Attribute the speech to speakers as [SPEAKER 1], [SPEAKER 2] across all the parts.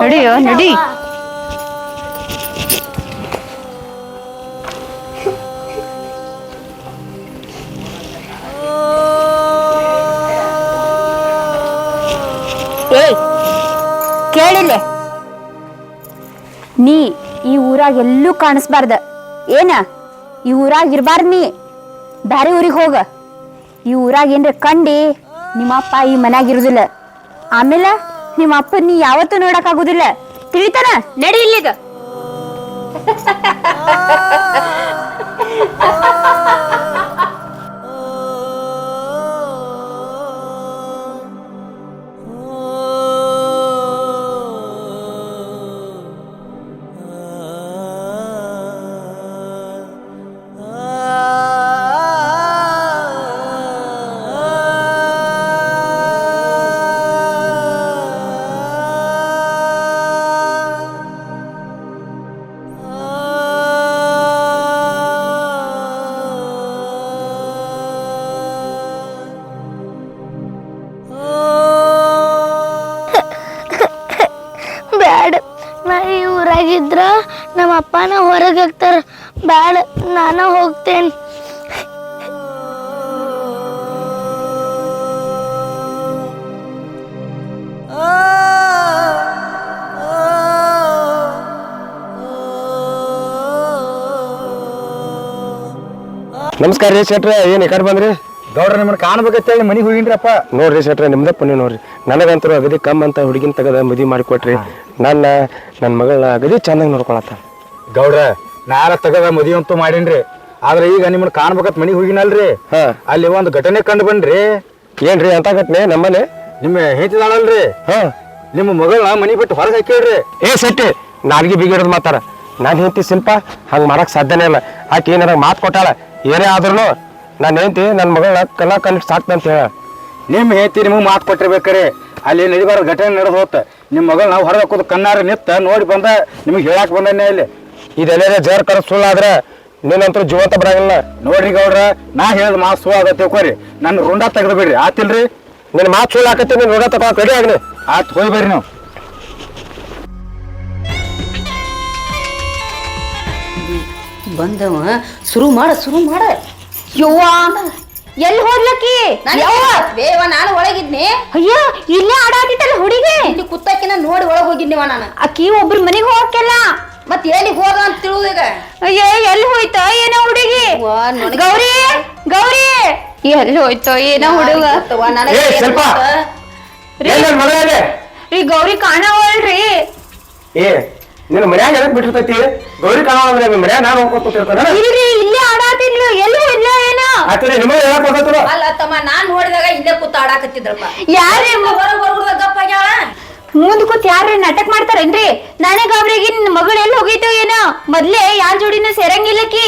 [SPEAKER 1] ನಡಿಯೋ ನಡಿ. ಏಯ್ ಕೇಳಿಲ್ಲ. ನೀ ಈ ಊರಾಗ ಎಲ್ಲೂ ಕಾಣಿಸ್ಬಾರ್ದ. ಏನ? ಈ ಊರಾಗ ಇರ್ಬಾರ್ದ ನೀ. ಬ್ಯಾರೆ ಊರಿಗೆ ಹೋಗ. ಈ ಊರಾಗ ಏನ್ರ ಕಂಡಿ ನಿಮ್ಮಪ್ಪ ಈ ಮನ್ಯಾಗ ಇರುದಿಲ್ಲ. ಆಮೇಲೆ? ನಿಮ್ಮ ಅಪ್ಪ ನೀ ಯಾವತ್ತೂ ನೋಡಕ್ ಆಗುದಿಲ್ಲ ತಿಳಿತಾನ? ನಡಿ ಇಲ್ಲಿಗ.
[SPEAKER 2] ಹೊರಗೆ ಹಾಕ್ತಾರ ಬ್ಯಾಡ ನಾನ ಹೋಗ್ತೇನೆ.
[SPEAKER 3] ನಮಸ್ಕಾರ ರೀ ಶೆಟ್ರೆ ಏನು ಈ ಕಡೆ ಬಂದ್ರಿ?
[SPEAKER 4] ಗೌಡ್ರ ನಿಮ್ಮನ್ನ ಕಾಣ್ಬೇಕಂತೇಳಿ ಮನೆಗೆ ಹೋಗಿನ್ರಪ್ಪ
[SPEAKER 3] ನೋಡ್ರಿ ಶೆಟ್ರೆ ನಿಮ್ದ ಪುಣ್ಯ ನೋಡ್ರಿ. ನನಗಂತರೂ ಅಗದಿ ಕಮ್ ಅಂತ ಹುಡುಗಿನ ತೆಗೆದ ಮದುವೆ ಮಾಡಿಕೊಟ್ರಿ. ನನ್ನ ನನ್ನ ಮಗಳ ಅಗದಿ ಚೆನ್ನಾಗಿ ನೋಡ್ಕೊಳತ್ತ
[SPEAKER 4] ಗೌಡ್ರ ನಾರ ತಗದ ಮದುವೆ ಅಂತೂ ಮಾಡೀನ್ರಿ. ಆದ್ರೆ ಈಗ ನಿಮ್ಮನ್ನ ಕಾಣ್ಬೇಕತ್ ಮನಿ ಹೋಗಿನಲ್ರಿ.
[SPEAKER 3] ಹಾ.
[SPEAKER 4] ಅಲ್ಲಿ ಒಂದು ಘಟನೆ ಕಂಡು ಬನ್ರಿ
[SPEAKER 3] ಏನ್ರಿ ಅಂತ ಘಟನೆ ನಮ್ಮನೆ?
[SPEAKER 4] ನಿಮ್ಮ ಹೇಳ್ತಿದಾಳಲ್ರಿ
[SPEAKER 3] ಹಾ.
[SPEAKER 4] ನಿಮ್ಮ ಮಗಳನ್ನ ಮನಿ ಬಿಟ್ಟು ಹೊರಗೆ ಹಾಕಿಡ್ರಿ
[SPEAKER 3] ಏ ಸಟ್ಟಿ ನಾಲ್ಗೆ ಬಿಗಿಡೋದು ಮಾತಾರ ನಾನು ಹೆಂಡತಿ ಶಿಲ್ಪ ಹಂಗೆ ಮಾಡಕ್ ಸಾಧ್ಯನೇ ಇಲ್ಲ. ಆಕೆ ಏನಾರ ಮಾತು ಕೊಟ್ಟಾಳ? ಏನೇ ಆದ್ರೂ ನಾನು ಹೆಂಡತಿ ನನ್ನ ಮಗಳನ್ನ ಕಲ್ಲ ಕಲಿಟ್ ಸಾಕ್ತಂತ ಹೇಳ.
[SPEAKER 4] ನಿಮ್ಮ ಹೇಳ್ತಿ ನಿಮಗೆ ಮಾತು ಕೊಟ್ಟಿರ್ಬೇಕ್ರಿ. ಅಲ್ಲಿ ನಡಿಬಾರ ಘಟನೆ ನಡೆದು ಹೋತ ನಿಮ್ಮ ಮಗಳನ್ನ ಹೊರಗೆ ಹಾಕೋದು ಕಣ್ಣಾರ ನಿತ್ತ ನೋಡಿ ಬಂದ ನಿಮಗೆ ಹೇಳಕ್ ಬಂದನೆ ಇಲ್ಲಿ.
[SPEAKER 3] ಇದೆಲ್ಲ ಜೋರ್ ಕರ ಸುಳ್ಳಾದ್ರೆ ನೀನಂತರ ಜೀವಂತ ಬರಂಗಿಲ್ಲ.
[SPEAKER 4] ನೋಡ್ರಿ ಗೌಡ್ರ ನಾ ಹೇಳಿದ ಮಾತು ಸು ಆಗತ್ತೆ ತಿಳ್ಕೊರಿ. ನನ್ನ ರುಂಡ ತೆಗೆದು ಬಿಡ್ರಿ. ಆತಿಲ್ರಿ?
[SPEAKER 3] ನಿನ್ನ ಮಾತು ಸುಳ್ಳು ಹಾಕತ್ತಿ ನೀನು ರುಂಡ ತಗೋ ರೆಡಿ ಆಗ್ಲಿ.
[SPEAKER 4] ಆತ್ ಹೋಗಿ ಬರ್ರಿ ನೀವು.
[SPEAKER 5] ಬಂದವ ಶುರು ಮಾಡ ಶುರು ಮಾಡ.
[SPEAKER 1] ಯವ್ವ ಎಲ್ಲಿ ಹೋಗ್ಲಕ್ಕಿ ಯಾವ
[SPEAKER 5] ಬೇವ ನಾನು ಒಳಗಿದ್ನಿ.
[SPEAKER 1] ಅಯ್ಯ ಇಲ್ಲೇ ಆಡಾತಿತ್ತಲ್ಲ ಹುಡುಗಿ.
[SPEAKER 5] ಇಲ್ಲಿ ಕುತ್ತಕ್ಕಿನ ನೋಡಿ ಒಳಗೆ ಹೋಗಿದ್ನಿವ ನಾನು.
[SPEAKER 1] ಅಕ್ಕಿ ಒಬ್ರು ಮನೆಗೆ ಹೋಗಕ್ಕೆಲ್ಲ.
[SPEAKER 5] ಮತ್ ಎಲ್ಲಿ ಹೋದ ಅಂತ ತಿಳುವುದೀಗ ಅಯ್ಯೋ
[SPEAKER 1] ಅಯ್ಯ ಎಲ್ಲಿ ಹೋಯ್ತ ಏನೋ ಹುಡುಗಿ ಗೌರಿ ಗೌರಿ ಎಲ್ಲಿ ಹೋಯ್ತೋ ಏನೋ ಹುಡುಗ
[SPEAKER 3] ಏ, ಸ್ವಲ್ಪ.
[SPEAKER 5] ಗೊತ್ತ?
[SPEAKER 3] ಏನ್ ನನ್ ಮಗ ಇದೆ?
[SPEAKER 1] ರೀ ಗೌರಿ ಕಾಣವಲ್ರಿ
[SPEAKER 3] ಏ ನಿನ್ನ ಮನ್ಯಾಗ ಎದಕ್ ಬಿಟ್ಟಿರ್ತೈತಿ ಗೌರಿ ಕಾಣೋದ್ರೆ ನಿಮ್ಮ ಮನ್ಯಾಗ ನಾನು ಹೋಗ್ಕೊತಿರ್ತಾನ
[SPEAKER 1] ಇಲ್ರಿ ಇಲ್ಲೇ ಆಡಾತಿದ್ಲು ಎಲ್ಲಿ ಇಲ್ಲ ಏನೋ
[SPEAKER 3] ಆತರೆ ನಿಮಗೆ ಹೇಳಕ್ ಬರ್ತೈತಲ್ಲ
[SPEAKER 5] ಅಲ್ಲ ತಮ್ಮ ನಾನ್ ನೋಡಿದಾಗ ಇಲ್ಲೇ ಕೂತ ಆಡಾಕತ್ತಿದ್ರಪ್ಪ
[SPEAKER 1] ಯಾರೇ
[SPEAKER 5] ಹೊರಗೆ ಬರ್ಬಿಡ್ದ ಗಪ್ಪ ಆಗ್ಯಾಳ
[SPEAKER 1] ಮುಂದ್ ಕೂತ್ ಯಾರ ನಾಟಕ ಮಾಡ್ತಾರೇನ್ರಿ? ನಾನೇ ಗಾಬ್ರಿಗೆ ನಿನ್ ಮಗಳು ಎಲ್ಲಿ ಹೋಗಿತ್ತು ಏನೋ? ಮೊದ್ಲೇ ಯಾರ ಜೋಡಿನ ಸೇರಂಗಿಲ್ಲಕಿ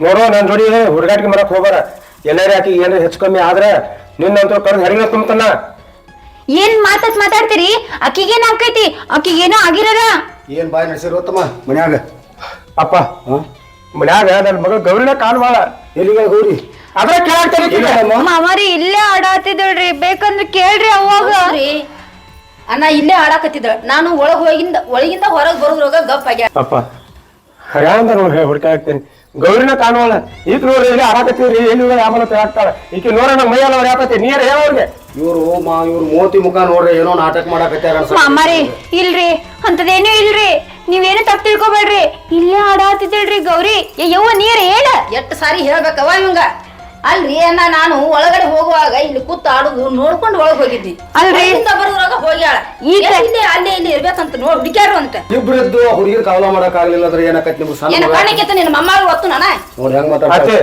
[SPEAKER 3] ನೋಡೋ ನನ್ನ ಜೋಡಿ ಹುಡುಗಾಟಿಗೆ ಮರಕ್ ಹೋಗೋರ ಎಲ್ಲಾರ ಆಕಿ ಏನಾರ ಹೆಚ್ಚು ಕಮ್ಮಿ ಆದ್ರೆ ನಿನ್ನಂತೂ ಕರೆದು ಹರಿನ ತುಂಬತನ.
[SPEAKER 1] ಏನ್ ಮಾತಾಡ್ ಮಾತಾಡ್ತೀರಿ? ಅಕ್ಕಿಗೇನ್ ಆಕೈತಿ ಅಕ್ಕಿಗೇನೋ ಆಗಿರಲ್ಲ
[SPEAKER 4] ಏನ್ ಬಾಯ್ ನಡೆಸಿರೋ ತಮ್ಮ ಮನ್ಯಾಗ?
[SPEAKER 3] ಅಪ್ಪ ಮನ್ಯಾಗ ನನ್ನ ಮಗಳ ಗೌರಿನ ಕಾಣ್ಬಾಳ
[SPEAKER 4] ಎಲ್ಲಿಗ ಗೌರಿ?
[SPEAKER 3] ಅದ್ರ ಕೇಳಾಕ್ತಾನೆ
[SPEAKER 1] ಮಾಮಾರಿ ಇಲ್ಲೇ ಆಡಾತಿದ್ರಿ ಬೇಕಂದ್ರೆ ಕೇಳ್ರಿ ಅವಾಗ?
[SPEAKER 5] ಅಣ್ಣ ಇಲ್ಲೇ ಆಡಾಕತ್ತಿದ್ರ ನಾನು ಒಳಗ್ ಹೋಗಿಂದ ಒಳಗಿಂದ ಹೊರಗ್ ಬರೋದ್ರೊಳಗ ಗಪ್ ಆಗ್ಯ
[SPEAKER 3] ಅಪ್ಪ ಹರ್ಯಾಂದ ನೋಡಿ ಹುಡ್ಕ ಹಾಕ್ತೀನಿ. ಗೌರಿನ ಕಾಣುವಲ್ಲ. ಈಗ ನೋಡ್ರಿ ಇಲ್ಲಿ ಆಡಾಕತ್ತೀರಿ ಇಲ್ಲಿ ಯಾಮಲ ಹಾಕ್ತಾಳ? ಈಕೆ ನೋಡೋಣ ಮೈಯಲ್ಲ ಅವ್ರು ಯಾಕತ್ತೆ? ನೀರ ಹೇಳೋರ್ಗೆ
[SPEAKER 4] ಇವ್ರು ಮಾ ಇವ್ರು ಮೋತಿ ಮುಖ ನೋಡ್ರಿ ಏನೋ ನಾಟಕ ಮಾಡಾಕತ್ತಾರ ಅಮ್ಮಾರಿ
[SPEAKER 1] ಮಾಮಾರಿ ಇಲ್ರಿ. ಅಂತದೇನು ಇಲ್ರಿ. ನೀವೇನು ತಪ್ಪು ತಿಳ್ಕೊಬೇಡ್ರಿ. ಇಲ್ಲೇ ಆಡಾತಿದ್ರಿ ಗೌರಿ. ಯವ್ವ ನೀರ್ ಹೇಳ.
[SPEAKER 5] ಎಷ್ಟ್ ಸಾರಿ ಹೇಳ್ಬೇಕವ ಇವಂಗ. ಅಲ್ರಿ ಅಣ್ಣ ನಾನು ಒಳಗಡೆ ಹೋಗುವಾಗ ಇಲ್ಲಿ ಕೂತ್ ಆಡುದು ನೋಡ್ಕೊಂಡು ಒಳಗ್ ಹೋಗಿದ್ದಿ
[SPEAKER 1] ಅಲ್ರಿ?
[SPEAKER 5] ಅಲ್ಲಿಂದ ಬರೋದ್ರಾಗ ಹೋಗ್ಯಾಳ.
[SPEAKER 1] ಈಗ-
[SPEAKER 5] ಇಲ್ಲಿ ಅಲ್ಲೇ ಇಲ್ಲಿ ಇರ್ಬೇಕಂತ ನೋಡ್ ಹುಡುಕ್ಯಾರು ಅಂತ.
[SPEAKER 4] ಇಬ್ರದ್ದು ಹುಡುಗಿರ್ ಕಾವಲ ಮಾಡಕ್ ಆಗ್ಲಿಲ್ಲ ಅಂದ್ರೆ ಏನಕತ್ ನಿಮ್ಗೆ ಸಣ್ಣ
[SPEAKER 5] ಏನ
[SPEAKER 4] ಮಗ?
[SPEAKER 5] ಕಾಣಕ್ಕಿತ್ತ ನಿನ್ನ ಮಮ್ಮಾಗ ಒತ್ತು ನಾನ?
[SPEAKER 4] ನೋಡ್ ಹೆಂಗ್
[SPEAKER 3] ಅತ್ತೆ
[SPEAKER 4] ಮಾತಾಡ್ತಾರೆ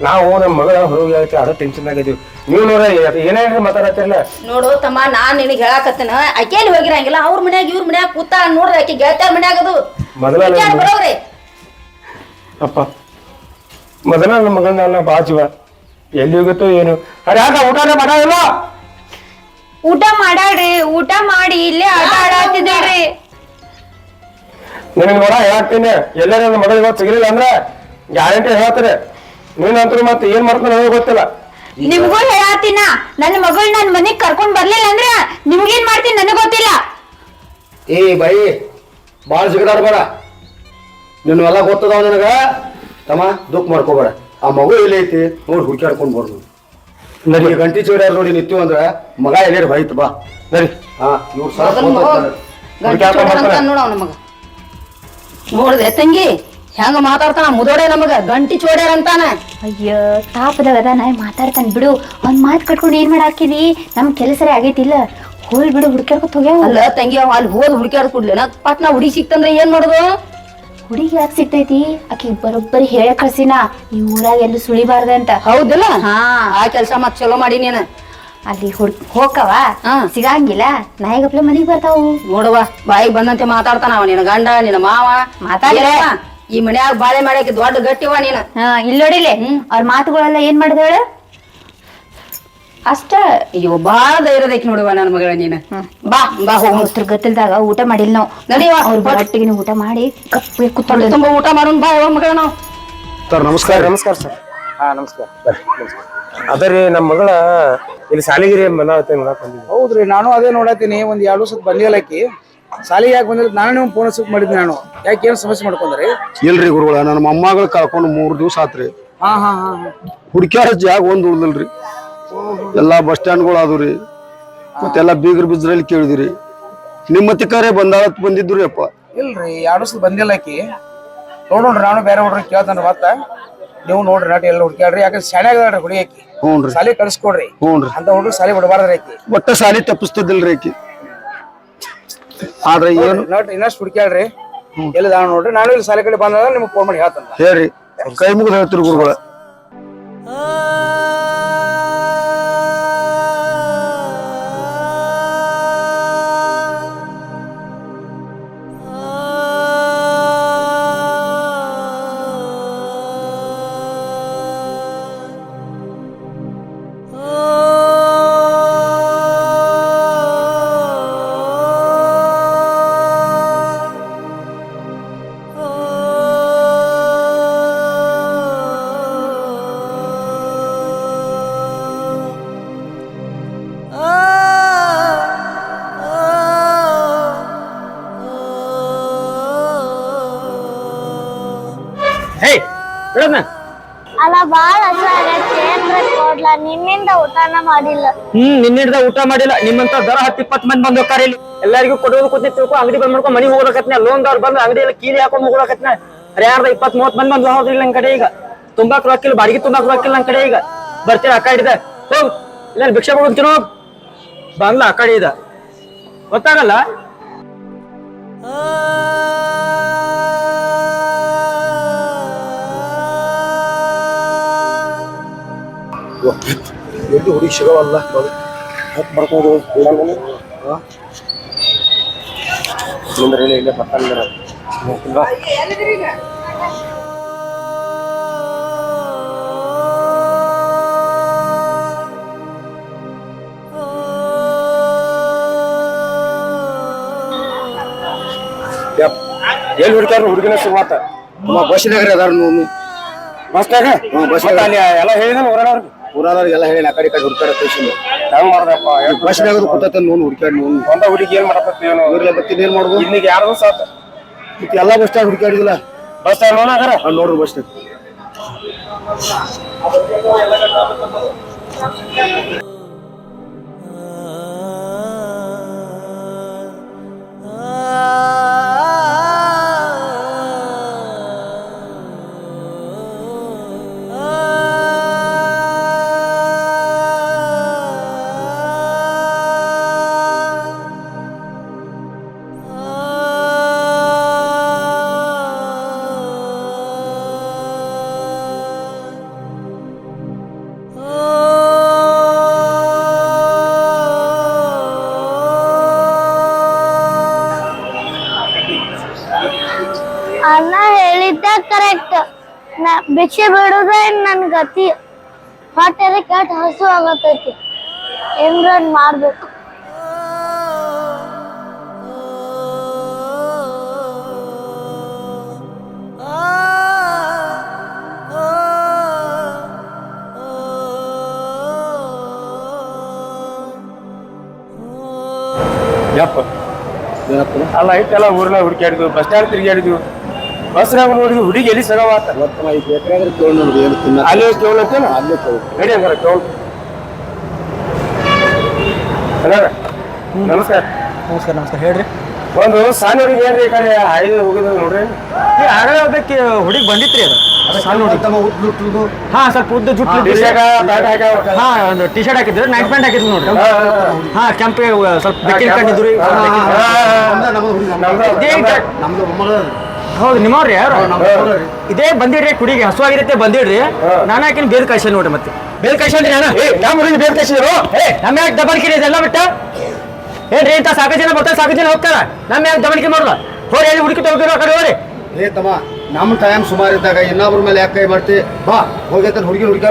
[SPEAKER 3] ನಾವು ನಮ್ಮ ಮಗಳ ಹುಡುಗಿ ಹೇಳ್ತೀವಿ ಅದು ಟೆನ್ಷನ್ ಆಗಿದ್ವಿ ನೀವು ನೋಡ್ರಿ ಏನೇ ಮಾತಾಡತ್ತಿರಲ್ಲ?
[SPEAKER 5] ನೋಡು ತಮ್ಮ ನಾನ್ ನಿನಗೆ ಹೇಳಾಕತ್ತೇನ ಅಕೇಲಿ ಹೋಗಿರಂಗಿಲ್ಲ ಅವ್ರ ಮನ್ಯಾಗ ಇವ್ರ ಮನ್ಯಾಗ ಕೂತ ನೋಡ್ರಿ ಆಕೆ ಗೆಳತ್ಯಾರ ಮನ್ಯಾಗ ಅದು.
[SPEAKER 3] ಮೊದಲ
[SPEAKER 5] ಬರೋವ್ರಿ.
[SPEAKER 3] ಅಪ್ಪ. ಮೊದಲ ನನ್ನ ಮಗಳನ್ನ ಬಾಜುವ ಎಲ್ಲಿ ಹೋಗುತ್ತೋ ಏನು? ಅರೆ ಯಾಕ ಊಟ ಮಾಡಲ್ಲ
[SPEAKER 1] ಊಟ ಮಾಡಾಡ್ರಿ ಊಟ ಮಾಡಿ ಇಲ್ಲೇ ಆಟ ಆಡಾತಿದ್ದೀರಿ
[SPEAKER 3] ನಿನಗೆ ನೋಡ ಹೇಳ್ತೀನಿ ಎಲ್ಲರ ನನ್ನ ಮಗಳು ಇವತ್ತು ಸಿಗಲಿಲ್ಲ ಅಂದ್ರೆ ಗ್ಯಾರಂಟಿ ಹೇಳ್ತಾರೆ. ನೀನಂತರೂ ಮತ್ತೆ ಏನ್ ಮಾಡ್ತಾನೆ ನನಗೆ ಗೊತ್ತಿಲ್ಲ.
[SPEAKER 1] ನಿಮ್ಗೂ ಹೇಳಾತಿನ ನನ್ನ ಮಗಳು ನನ್ನ ಮನೆಗ್ ಕರ್ಕೊಂಡ್ ಬರ್ಲಿಲ್ಲ ಅಂದ್ರೆ ನಿಮ್ಗೇನ್ ಮಾಡ್ತೀನಿ ನನಗ್ ಗೊತ್ತಿಲ್ಲ.
[SPEAKER 6] ಏ ಬಾಯಿ ಭಾಳ ಸಿಗದಾಡ್ಬೇಡ. ನಿನ್ನ ಎಲ್ಲ ಗೊತ್ತದಾವ ನನಗ? ತಮ್ಮ ದುಃಖ ಮಾಡ್ಕೋಬೇಡ. ಆ ಮಗು ಎಲ್ಲೈತಿ ನೋಡಿ ಹುಡುಕ್ಯಾಡ್ಕೊಂಡ್ ಬರ್ದು. ನಡಿ. ಗಂಟಿ ಚೋಡ್ಯಾರ ನೋಡಿ ನಿಂತೀವಿ ಅಂದ್ರೆ ಮಗ ಎಲ್ಲೇರಿ ಹೋಯ್ತು ಬಾ.
[SPEAKER 3] ನಡಿ.
[SPEAKER 6] ಹಾ ಇವ್ರು
[SPEAKER 5] ನೋಡ ನಮಗ ನೋಡಿದೆ ತಂಗಿ ಹೆಂಗ ಮಾತಾಡ್ತಾನ ಮುದೋಡೆ ನಮಗ ಗಂಟಿ ಚೋಡ್ಯಾರ ಅಂತಾನ?
[SPEAKER 1] ಅಯ್ಯ ತಾಪದಾಗ ನಾ ಮಾತಾಡ್ತಾನೆ ಬಿಡು. ಅವ್ನ್ ಮಾತು ಕಟ್ಕೊಂಡು ಏನ್ ಮಾಡಾಕಿದಿ ನಮ್ ಕೆಲಸರೇ ಆಗೈತಿಲ್ಲ. ಹೋಲ್ ಬಿಡು ಹುಡ್ಕ್ಯಾಡ್ಕೊತ ಹೋಗ್ಯಾವ.
[SPEAKER 5] ಅಲ್ಲ ತಂಗಿ ಅವ ಅಲ್ಲಿ ಹೋದ್ ಹುಡುಕ್ಯಾಡ ನಾ ಪಟ್ನ ಹುಡಿ ಸಿಕ್ತಂದ್ರೆ ಏನ್ ಮಾಡೋದು?
[SPEAKER 1] ಹುಡುಗಿ ಯಾಕೆ ಸಿಗ್ತೈತಿ? ಆಕಿ ಬರೋಬ್ಬರಿ ಹೇಳ ಕಳ್ಸಿನ. ಈ ಊರಾಗ ಎಲ್ಲೂ ಸುಳಿಬಾರ್ದಂತ
[SPEAKER 5] ಅಂತ.
[SPEAKER 1] ಹಾ.
[SPEAKER 5] ಆ ಕೆಲಸ ಮತ್ ಚಲೋ ಮಾಡಿ ನೀನ.
[SPEAKER 1] ಅಲ್ಲಿ ಹುಡ್ ಹೋಗವ
[SPEAKER 5] ಹಾ.
[SPEAKER 1] ಸಿಗಂಗಿಲ್ಲ? ನಾಯಿಗಪ್ಲೆ ಮನಿಗ್ ಬರ್ತಾವು.
[SPEAKER 5] ನೋಡುವ ಬಾಯಿಗೆ ಬಂದಂತೆ ಮಾತಾಡ್ತಾನ ಅವ ನಿನ್ನ ಗಂಡ ನಿನ್ನ ಮಾವ.
[SPEAKER 1] ಮಾತಾಡ್ಲೇ?
[SPEAKER 5] ಈ ಮನ್ಯಾಗ ಬಾಳೆ ಮಾಡಕ್ಕೆ ದೊಡ್ಡ ಗಟ್ಟಿವ ನೀನ.
[SPEAKER 1] ಹಾ ಇಲ್ಲಿ ನೋಡಿಲೆ? ಅವ್ರ ಮಾತುಗಳೆಲ್ಲ ಏನ್ ಮಾಡ್ದ ಹೇಳು ಅಷ್ಟ
[SPEAKER 5] ಅಯ್ಯೋ ಬಾಳ ಧೈರ್ಯದಕ್ಕೆ ನೋಡುವ ನನ್ನ ಮಗಳ ನೀನ. ಬಾ ಬಾ ಹೋಗ.
[SPEAKER 1] ಮೊಸ್ರು ಗತ್ತಲ್ದಾಗ ಊಟ ಮಾಡಿಲ್ಲ ನಾವು.
[SPEAKER 5] ನಡೆಯುವ
[SPEAKER 1] ಅವ್ರ ಬಟ್ಟಿಗೆ ಊಟ ಮಾಡಿ ಕಪ್ಪೆ ಕೂತ್ಕೊಳ್ಳಿ
[SPEAKER 5] ತುಂಬಾ ಊಟ ಮಾಡೋಣ ಬಾ ಯಾವ ಮಗಳ ನಾವು.
[SPEAKER 6] ಸರ್ ನಮಸ್ಕಾರ.
[SPEAKER 3] ನಮಸ್ಕಾರ ಸರ್.
[SPEAKER 4] ಹಾ ನಮಸ್ಕಾರ.
[SPEAKER 3] ಅದರಿ ನಮ್ಮ ಮಗಳ ಇಲ್ಲಿ ಸಾಲಿಗಿರಿ ಮನಾವತಿ ನೋಡಕ್ ಬಂದಿದ್ವಿ.
[SPEAKER 7] ಹೌದ್ರಿ ನಾನು ಅದೇ ನೋಡತ್ತೀನಿ ಒಂದ್ ಎರಡು ಸತ್ ಬಂದಿಲ್ಲ ಆಕಿ. ಸಾಲಿಗೆ ಯಾಕೆ ಬಂದಿಲ್ಲ? ನಾನು ನೀವು ಫೋನ್ ಸುಖ ಮಾಡಿದ್ನಿ ನಾನು. ಯಾಕೆ ಏನ್ ಸಮಸ್ಯೆ ಮಾಡ್ಕೊಂಡ್ರಿ?
[SPEAKER 6] ಇಲ್ರಿ ಗುರುಗಳ ನನ್ನ ಮೊಮ್ಮಗಳು ಕಳ್ಕೊಂಡು ಮೂರ್ ದಿವಸ ಆತ್ರಿ.
[SPEAKER 7] ಹಾ ಹಾ ಹಾ
[SPEAKER 6] ಹುಡುಕ್ಯಾರ ಜಾಗ ಒಂದ್ ಉಳ್ದಲ್ರಿ? ಎಲ್ಲಾ ಬಸ್ ಸ್ಟ್ಯಾಂಡ್ಗಳು ರೀ. ಮತ್ತೆಲ್ಲ ಬೀಗರ್ ಬಿಜ್ರಲ್ಲಿ ಕೇಳಿದ್ರಿ. ನಿಮ್ಮ ತಿಕ್ಕಾರೆ ಬಂದಾಳತ್ ಬಂದಿದ್ರು ಅಪ್ಪ.
[SPEAKER 7] ಇಲ್ರಿ ಎರಡು ಸಲ ಬಂದಿಲ್ಲ ಆಕಿ. ನೋಡೋಣ್ರಿ ನಾನು ಬೇರೆ ಹುಡ್ರಿ ಕೇಳ್ತಾನ ಮತ್ತ. ನೀವು ನೋಡ್ರಿ ನಾಟಿ ಎಲ್ಲ ಹುಡ್ಕ್ಯಾಡ್ರಿ ಯಾಕಂದ್ರೆ ಆಗಲ್ರಿ ಹುಡುಗಿ ಆಕಿ.
[SPEAKER 6] ಹ್ಞೂನ್ರಿ
[SPEAKER 7] ಸಾಲಿ ಕಳ್ಸ್ಕೊಡ್ರಿ.
[SPEAKER 6] ಹ್ಞೂನ್ರಿ
[SPEAKER 7] ಅಂತ ಹುಡುಗ ಸಾಲಿ ಬಿಡಬಾರ್ದ್ರಿ ಆಕಿ.
[SPEAKER 6] ಒಟ್ಟ ಸಾಲಿ ತಪ್ಪಿಸ್ತದಿಲ್ರಿ ಆಕಿ. ಆದ್ರೆ ಏನು?
[SPEAKER 7] ನೋಡ್ರಿ ಇನ್ನಷ್ಟು ಹುಡ್ಕ್ಯಾಡ್ರಿ ಎಲ್ಲಿ ನಾನು ನೋಡ್ರಿ. ನಾನು ಇಲ್ಲಿ ಸಾಲಿ ಕಡೆ ಬಂದಾಗ ನಿಮ್ಗೆ ಫೋನ್ ಮಾಡಿ ಹೇಳ್ತಾನೆ
[SPEAKER 6] ಹೇಳ್ರಿ. ಕೈ ಮುಗಿದು ಹೇಳ್ತಿರು ಗುರುಗಳ.
[SPEAKER 2] ನಿನ್ನಿಂದ ಊಟನ ಮಾಡಿಲ್ಲ.
[SPEAKER 8] ಹ್ಮ್ ನಿನ್ನಿಡ್ದ ಊಟ ಮಾಡಿಲ್ಲ. ನಿಮ್ಮಂತ ದರ ಹತ್ತು ಇಪ್ಪತ್ತು ಮಂದಿ ಬಂದ್ ಹೋಗ್ತಾರೆ ಇಲ್ಲಿ ಎಲ್ಲರಿಗೂ ಕೊಡೋದು ಕೂತಿ ತಿಳ್ಕೊ ಅಂಗಡಿ ಬಂದ್ ಮಾಡ್ಕೊಂಡ್ ಮನಿ ಹೋಗ್ಲಕತ್ನ ಲೋನ್ದವ್ರು ಬಂದು ಅಂಗಡಿ ಎಲ್ಲ ಕೀಲಿ ಹಾಕೊಂಡು ಹೋಗ್ಲಕತ್ನ. ಯಾರ್ದ ಇಪ್ಪತ್ ಮೂವತ್ ಮಂದಿ ಬಂದ್ ಹೋದ್ರಿಲ್ಲ ನನ್ ಕಡೆ ಈಗ. ತುಂಬಾ ರೊಕ್ಕಿಲ್ಲ ಬಾಡಿಗೆ ತುಂಬಾ ರೊಕ್ಕಿಲ್ಲ ನನ್ ಕಡೆ ಈಗ. ಬರ್ತೀರ ಆ ಕಡೆ ಇದೆ. ಹೋಗ್ ಇಲ್ಲ ಭಿಕ್ಷೆ ಕೊಡ್ತೀನಿ ಹೋಗ್. ಬಂದ್ಲ ಆ ಕಡೆ ಇದ. ಗೊತ್ತಾಗಲ್ಲ?
[SPEAKER 6] ಎಲ್ಲಿ ಹುಡುಗಿ ಸಿಗವಲ್ಲ? ಬರ್ಕೊಂಡು
[SPEAKER 3] ನಿಂದ್ರೆ ಇಲ್ಲ ಬರ್ತಾನೆ ಎಲ್ಲಿ ಹುಡುಕ್ಯಾರ ಹುಡುಗಿನ ಸಿಗ್ವಾತ
[SPEAKER 6] ಬಸ್ನಾಗ್ರಿ ಅದಾರ ಹ್ಞೂ ಬಸ್
[SPEAKER 3] ಅಲ್ಲಿ ಎಲ್ಲ ಹೇಳಿದ ಹೊರಡವ್ರಿಗೆ
[SPEAKER 6] ಊರಾದವ್ರಿಗೆಲ್ಲ ಹೇಳಿ ಆ ಕಡೆ ಈ ಕಡೆ ಹುಡ್ಕಾಡ ಕಳ್ಸಿಲ್ಲ
[SPEAKER 3] ಹೆಂಗ್ ಮಾಡ್ದಪ್ಪ?
[SPEAKER 6] ಬಸ್ನಾಗ ಕೂತತ್ತ ಹುಡುಕ್ಯಾಡ್ ನೋನ್ ಬಂದ
[SPEAKER 3] ಒಂದ ಹುಡುಗಿ ಏನ್ ಮಾಡತ್ತ ಏನು?
[SPEAKER 6] ಇವ್ರೆಲ್ಲ ಬತ್ತಿನ ಏನ್ ಮಾಡುದು?
[SPEAKER 3] ಇಲ್ಲಿಗೆ ಯಾರು ಸಾತ್
[SPEAKER 6] ಮತ್ತೆ ಎಲ್ಲಾ ಬಸ್ ಸ್ಟ್ಯಾಂಡ್ ಹುಡ್ಕ್ಯಾಡಿದಿಲ್ಲ
[SPEAKER 3] ಬಸ್ ನೋಡಾಗಾರ
[SPEAKER 6] ಅಲ್ಲಿ ನೋಡ್ರಿ ಬಸ್
[SPEAKER 2] ಅಣ್ಣ ಭಿಕ್ಷೆ ಬಿಡುದೇ ನನ್ನ ಗತಿ. ಹೊಟ್ಟೆರೆ ಕೆಟ್ಟ ಹಸು ಆಗತೈತಿ ಏನ್ರ ಮಾಡ್ಬೇಕು?
[SPEAKER 3] ಯಪ್ಪ. ಅಲ್ಲ, ಐತೆಲ್ಲ ಊರ್ನಾಗ ಹುಡುಕಾಡಿದ್ವಿ ಬಸ್ ಸ್ಟ್ಯಾಂಡ್ ತಿರುಗಾಡಿದ್ವು ಬಸ್ನಾಗ ನೋಡಿದ್ವಿ ಹುಡುಗಿ ಎಲ್ಲಿ
[SPEAKER 6] ಇವತ್ತು ಐದು ಬೇಕಾದ್ರೆ ಕೇಳಿ ನೋಡ್ರಿ ಏನು ತಿನ್ನ
[SPEAKER 3] ಅಲ್ಲಿ ಅಂತೇನ
[SPEAKER 6] ಅಲ್ಲೇ ಕೇಳಿ
[SPEAKER 3] ರೆಡಿ ಹಂಗಾರ ಅಣ್ಣ ನಮಸ್ಕಾರ.
[SPEAKER 8] ನಮಸ್ಕಾರ ನಮಸ್ಕಾರ. ಹೇಳ್ರಿ.
[SPEAKER 3] ಒಂದು ಸಣ್ಣ ಹುಡುಗಿ ಏನ್ರಿ ಈ ಕಡೆ ಐದು ಹೋಗಿದ್ರು ನೋಡ್ರಿ.
[SPEAKER 8] ಈ ಆಗಲೇ ಅದಕ್ಕೆ ಹುಡುಗಿ ಬಂದಿತ್ರಿ ಅದು. ಅದು ಸಣ್ಣ ಹುಡುಗಿ
[SPEAKER 6] ತಮ್ಮ ಉದ್ಲು
[SPEAKER 8] ಹಾ ಸ್ವಲ್ಪ ಉದ್ದ ಜುಟ್ಟು ಹಾ ಒಂದು ಟಿ ಶರ್ಟ್ ಹಾಕಿದ್ರು ನೈಟ್ ಪ್ಯಾಂಟ್ ಹಾಕಿದ್ರು ನೋಡ್ರಿ.
[SPEAKER 3] ಹಾ,
[SPEAKER 8] ಕೆಂಪಿಗೆ ಸ್ವಲ್ಪ ಬೆಕ್ಕಿನ
[SPEAKER 3] ಕಂಡಿದ್ರು.
[SPEAKER 6] ನಮ್ದು
[SPEAKER 8] ಹೌದು ನಿಮ್ಮವ್ರಿ ಯಾರು? ಇದೇ ಬಂದಿಡ್ರಿ ಕುಡಿಗೆ ಹಸುವಾಗಿರುತ್ತೆ ಬಂದಿಡ್ರಿ. ನಾನು ಆಕಿನ ಬೇಲ್ ಕಳ್ಸಿ ನೋಡ್ರಿ ಮತ್ತೆ. ಬೇಲ್ ಕಳ್ಸಿ ನಾನು.
[SPEAKER 3] ನಮ್ಮ ಹುಡುಗಿ ಬೇರೆ
[SPEAKER 8] ನಮ್ಮ ಯಾಕೆ ದಬಾಳಿಕೆ ಇದೆಲ್ಲ ಬಿಟ್ಟ? ಏನ್ರಿ ಇಂತ ಸಾಕು ಜನ ಬರ್ತಾರೆ ಸಾಕು ಜನ ಹೋಗ್ತಾರ? ನಮ್ಮ ಯಾಕೆ ದಬಾಳಿಕೆ ಮಾಡೋದು? ಹೋರಿ ಎಲ್ಲಿ ಹುಡುಕಿ ತಗೋದಿರೋ ಆ ಕಡೆ ಹೋರಿ.
[SPEAKER 6] ಏ ತಮ್ಮ ನಮ್ಮ ಟೈಮ್ ಸುಮಾರು ಇದ್ದಾಗ ಇನ್ನೊಬ್ರ ಮೇಲೆ ಯಾಕೆ ಕೈ ಮಾಡ್ತಿ? ಬಾ ಹೋಗೈತೆ ಹುಡುಗಿ ಹುಡುಗಿ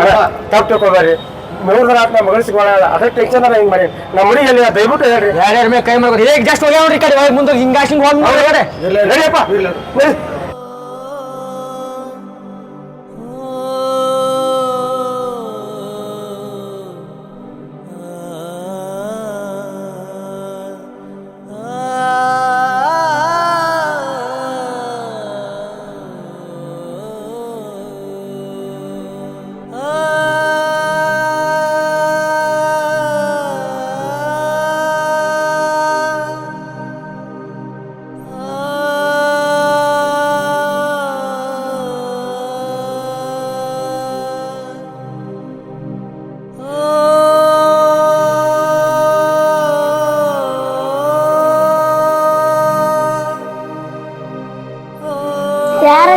[SPEAKER 3] ತಪ್ಪು ತಿಳ್ಕೊಬೇಡ್ರಿ ಆತ್ ನಮ್ಮ ಮಗಳು ಸಿಗೋಣ ಅದೇ ಟೆನ್ಷನ್ ಅದ ಹಿಂಗ್ ಮಾಡಿ? ನಮ್ಮ ಅಲ್ಲಿ ದಯವಿಟ್ಟು ಹೇಳ್ರಿ.
[SPEAKER 8] ಯಾರ್ಯಾರ ಮೇಲೆ ಕೈ ಮಾಡ್ಬೋದು ಇದೇ ಜಸ್ಟ್ ಹೋಗ್ಯಾವ ನೋಡ್ರಿ ಕಡೆ ಮುಂದೆ ಹಿಂಗಾಶಿಂಗ್ ಹೋಗಿ ನೋಡಿ
[SPEAKER 3] ನಡಿಯಪ್ಪ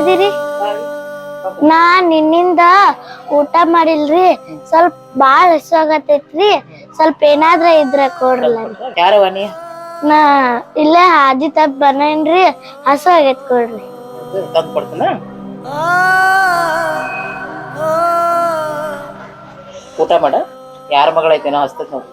[SPEAKER 3] ನಡಿ.
[SPEAKER 2] ನಾ ನಿನ್ನಿಂದ ಊಟ ಮಾಡಿಲ್ರಿ. ಸ್ವಲ್ಪ ಬಾಳ ಹಸುವಾಗತೈತ್ರಿ ಸ್ವಲ್ಪ ಏನಾದ್ರ ಇದ್ರ ಕೊಡ್ರಲ್ಲ
[SPEAKER 5] ಯಾರವ ನೀ?
[SPEAKER 2] ನಾ ಇಲ್ಲ ಹಾದಿ ತಪ್ಪ ಬನ್ನೇನ್ರಿ ಹಸು ಆಗೈತ್ ಕೊಡ್ರಿ.
[SPEAKER 5] ತಂದು ಕೊಡ್ತಾನ? ಊಟ ಮಾಡ. ಯಾರ ಮಗಳೈತೇನೋ ಹಸ್ತ ನೋಡ್ರಿ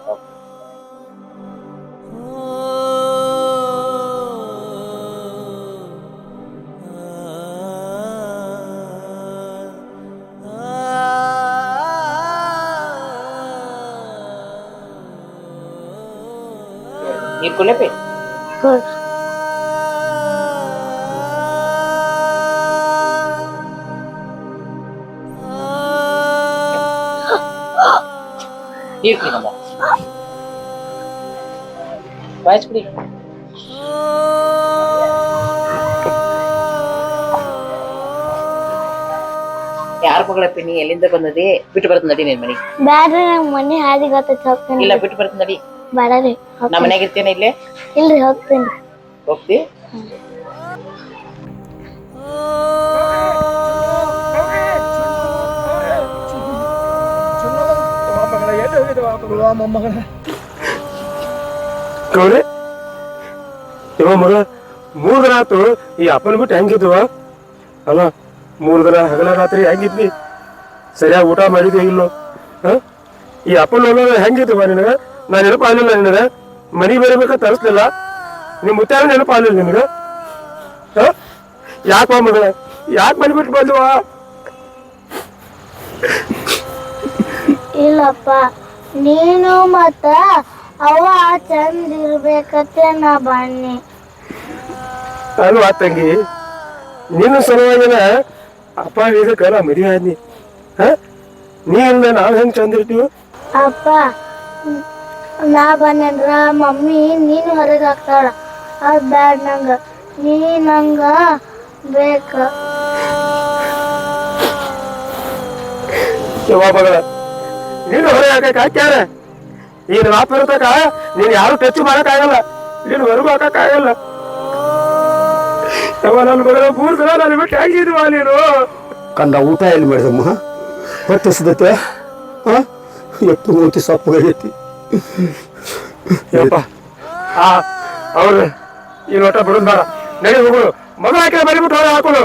[SPEAKER 5] ನೀರ್ ಕುಲೇಪಿ
[SPEAKER 2] ಕೊಡ್ರಿ
[SPEAKER 5] ನೀರ್ ಕುಡಿ ನಮ್ಮ ಬಾಯ್ಸ್ ಕುಡಿ ಯಾರ ಮಗಳಪ್ಪಿ ನೀ ಎಲ್ಲಿಂದ ಬಂದದಿ ಬಿಟ್ಟು ಬರ್ತದ ನಡಿ ನಿನ್ ಮನೆಗೆ
[SPEAKER 2] ಬ್ಯಾಡ್ರಿ ನಂಗ್ ಮನಿ ಹಾದಿ ಗೊತ್ತೈತಿ ಹೋಗ್ತೇನೆ
[SPEAKER 5] ಇಲ್ಲ ಬಿಟ್ಟು ಬರ್ತದ ನಡಿ
[SPEAKER 2] ಬೇಡರಿ
[SPEAKER 5] ನಮ್ಮ ಮನೆಗೆ ಇರ್ತೇನೆ ಇಲ್ಲೇ?
[SPEAKER 2] ಇಲ್ರಿ ಹೋಗ್ತೇನೆ.
[SPEAKER 5] ಹೋಗ್ತಿ?
[SPEAKER 3] ಗೌರಿ ಇವ ಮಗ ಮೂರ್ ದಿನ ಆತು ಈ ಅಪ್ಪನ ಬಿಟ್ಟು ಹೆಂಗಿದ್ವ? ಅಲ್ಲ ಮೂರ್ ದಿನ ಹಗಲ ರಾತ್ರಿ ಹೆಂಗಿದ್ವಿ? ಸರಿಯಾಗಿ ಊಟ ಮಾಡಿದ್ವಿ ಇಲ್ಲೋ? ಹ? ಈ ಅಪ್ಪನ ಅನ್ನೋದು ಹೆಂಗಿದ್ವ ನಿನಗ? ನಾನು ನೆನಪು ಆಗ್ಲಿಲ್ಲ ನಿನಗ? ಮನಿ ಬರಬೇಕಂತ ತರಿಸ್ಲಿಲ್ಲ. ನಿಮ್ ಮುತ್ತಾರ ನೆನಪು ಆಗ್ಲಿಲ್ಲ ನಿನಗ? ಯಾಕ ಮಗಳ? ಯಾಕೆ ಮನಿ ಬಿಟ್ಟು ಬಂದ್ವಾ?
[SPEAKER 2] ಇಲ್ಲಪ್ಪ ನೀನು ಮತ್ತ ಅವ ಚಂದ ಇರ್ಬೇಕತ್ತೆ ನಾ ಬನ್ನಿ.
[SPEAKER 3] ಅಲ್ವಾ ತಂಗಿ? ನೀನು ಸಲುವಾಗಿನ ಅಪ್ಪ ಇದಕ್ಕ ನಾ ಮದುವೆ ಆದ್ನಿ. ಹ? ನೀ ಇಲ್ದ ನಾವ್ ಹೆಂಗ್ ಚಂದ ಇರ್ತೀವಿ?
[SPEAKER 2] ಅಪ್ಪ ನಾ ಬಂದ್ರ ಮಮ್ಮಿ ನೀನು ಹೊರಗೆ ಹಾಕ್ತಾಳ. ಅದ್ ಬ್ಯಾಡ್ ನಂಗ. ನೀ ನಂಗ ಬೇಕ.
[SPEAKER 3] ಯವ್ವ ಮಗಳ ನೀನು ಹೊರಗೆ ಹಾಕಕ್ಕೆ ಹಾಕ್ಯಾರ ಈ ರಾತ್ ಇರ್ತಕ ನೀನ್ ಯಾರು ಟಚ್ ಮಾಡಕ್ ಆಗಲ್ಲ. ನೀನ್ ಹೊರಗೂ ಹಾಕಕ್ ಆಗಲ್ಲ. ಯವ್ವ ನನ್ನ ಮಗಳ ಮೂರ್ ದಿನ ನಾನು ಬಿಟ್ಟು ಹೆಂಗಿದ್ವಾ ನೀನು?
[SPEAKER 6] ಕಂದ ಊಟ ಎಲ್ಲಿ ಮಾಡಿದಮ್ಮ? ಹೊಟ್ಟೆ ಸಿದ್ಧತೆ ಹಾ? ಎಷ್ಟು ಮೂತಿ ಸಪ್ಪಗೈತಿ
[SPEAKER 3] ಯಪ್ಪ. ಆ ಅವ್ರು ಈ ನೋಟ ಬಿಡೋದ್ ಬೇಡ. ನಡಿ ಹೋಗು ಮಗ ಆಕೆ ಬರಿಬಿಟ್ಟು ಹೊರ ಹಾಕೋದು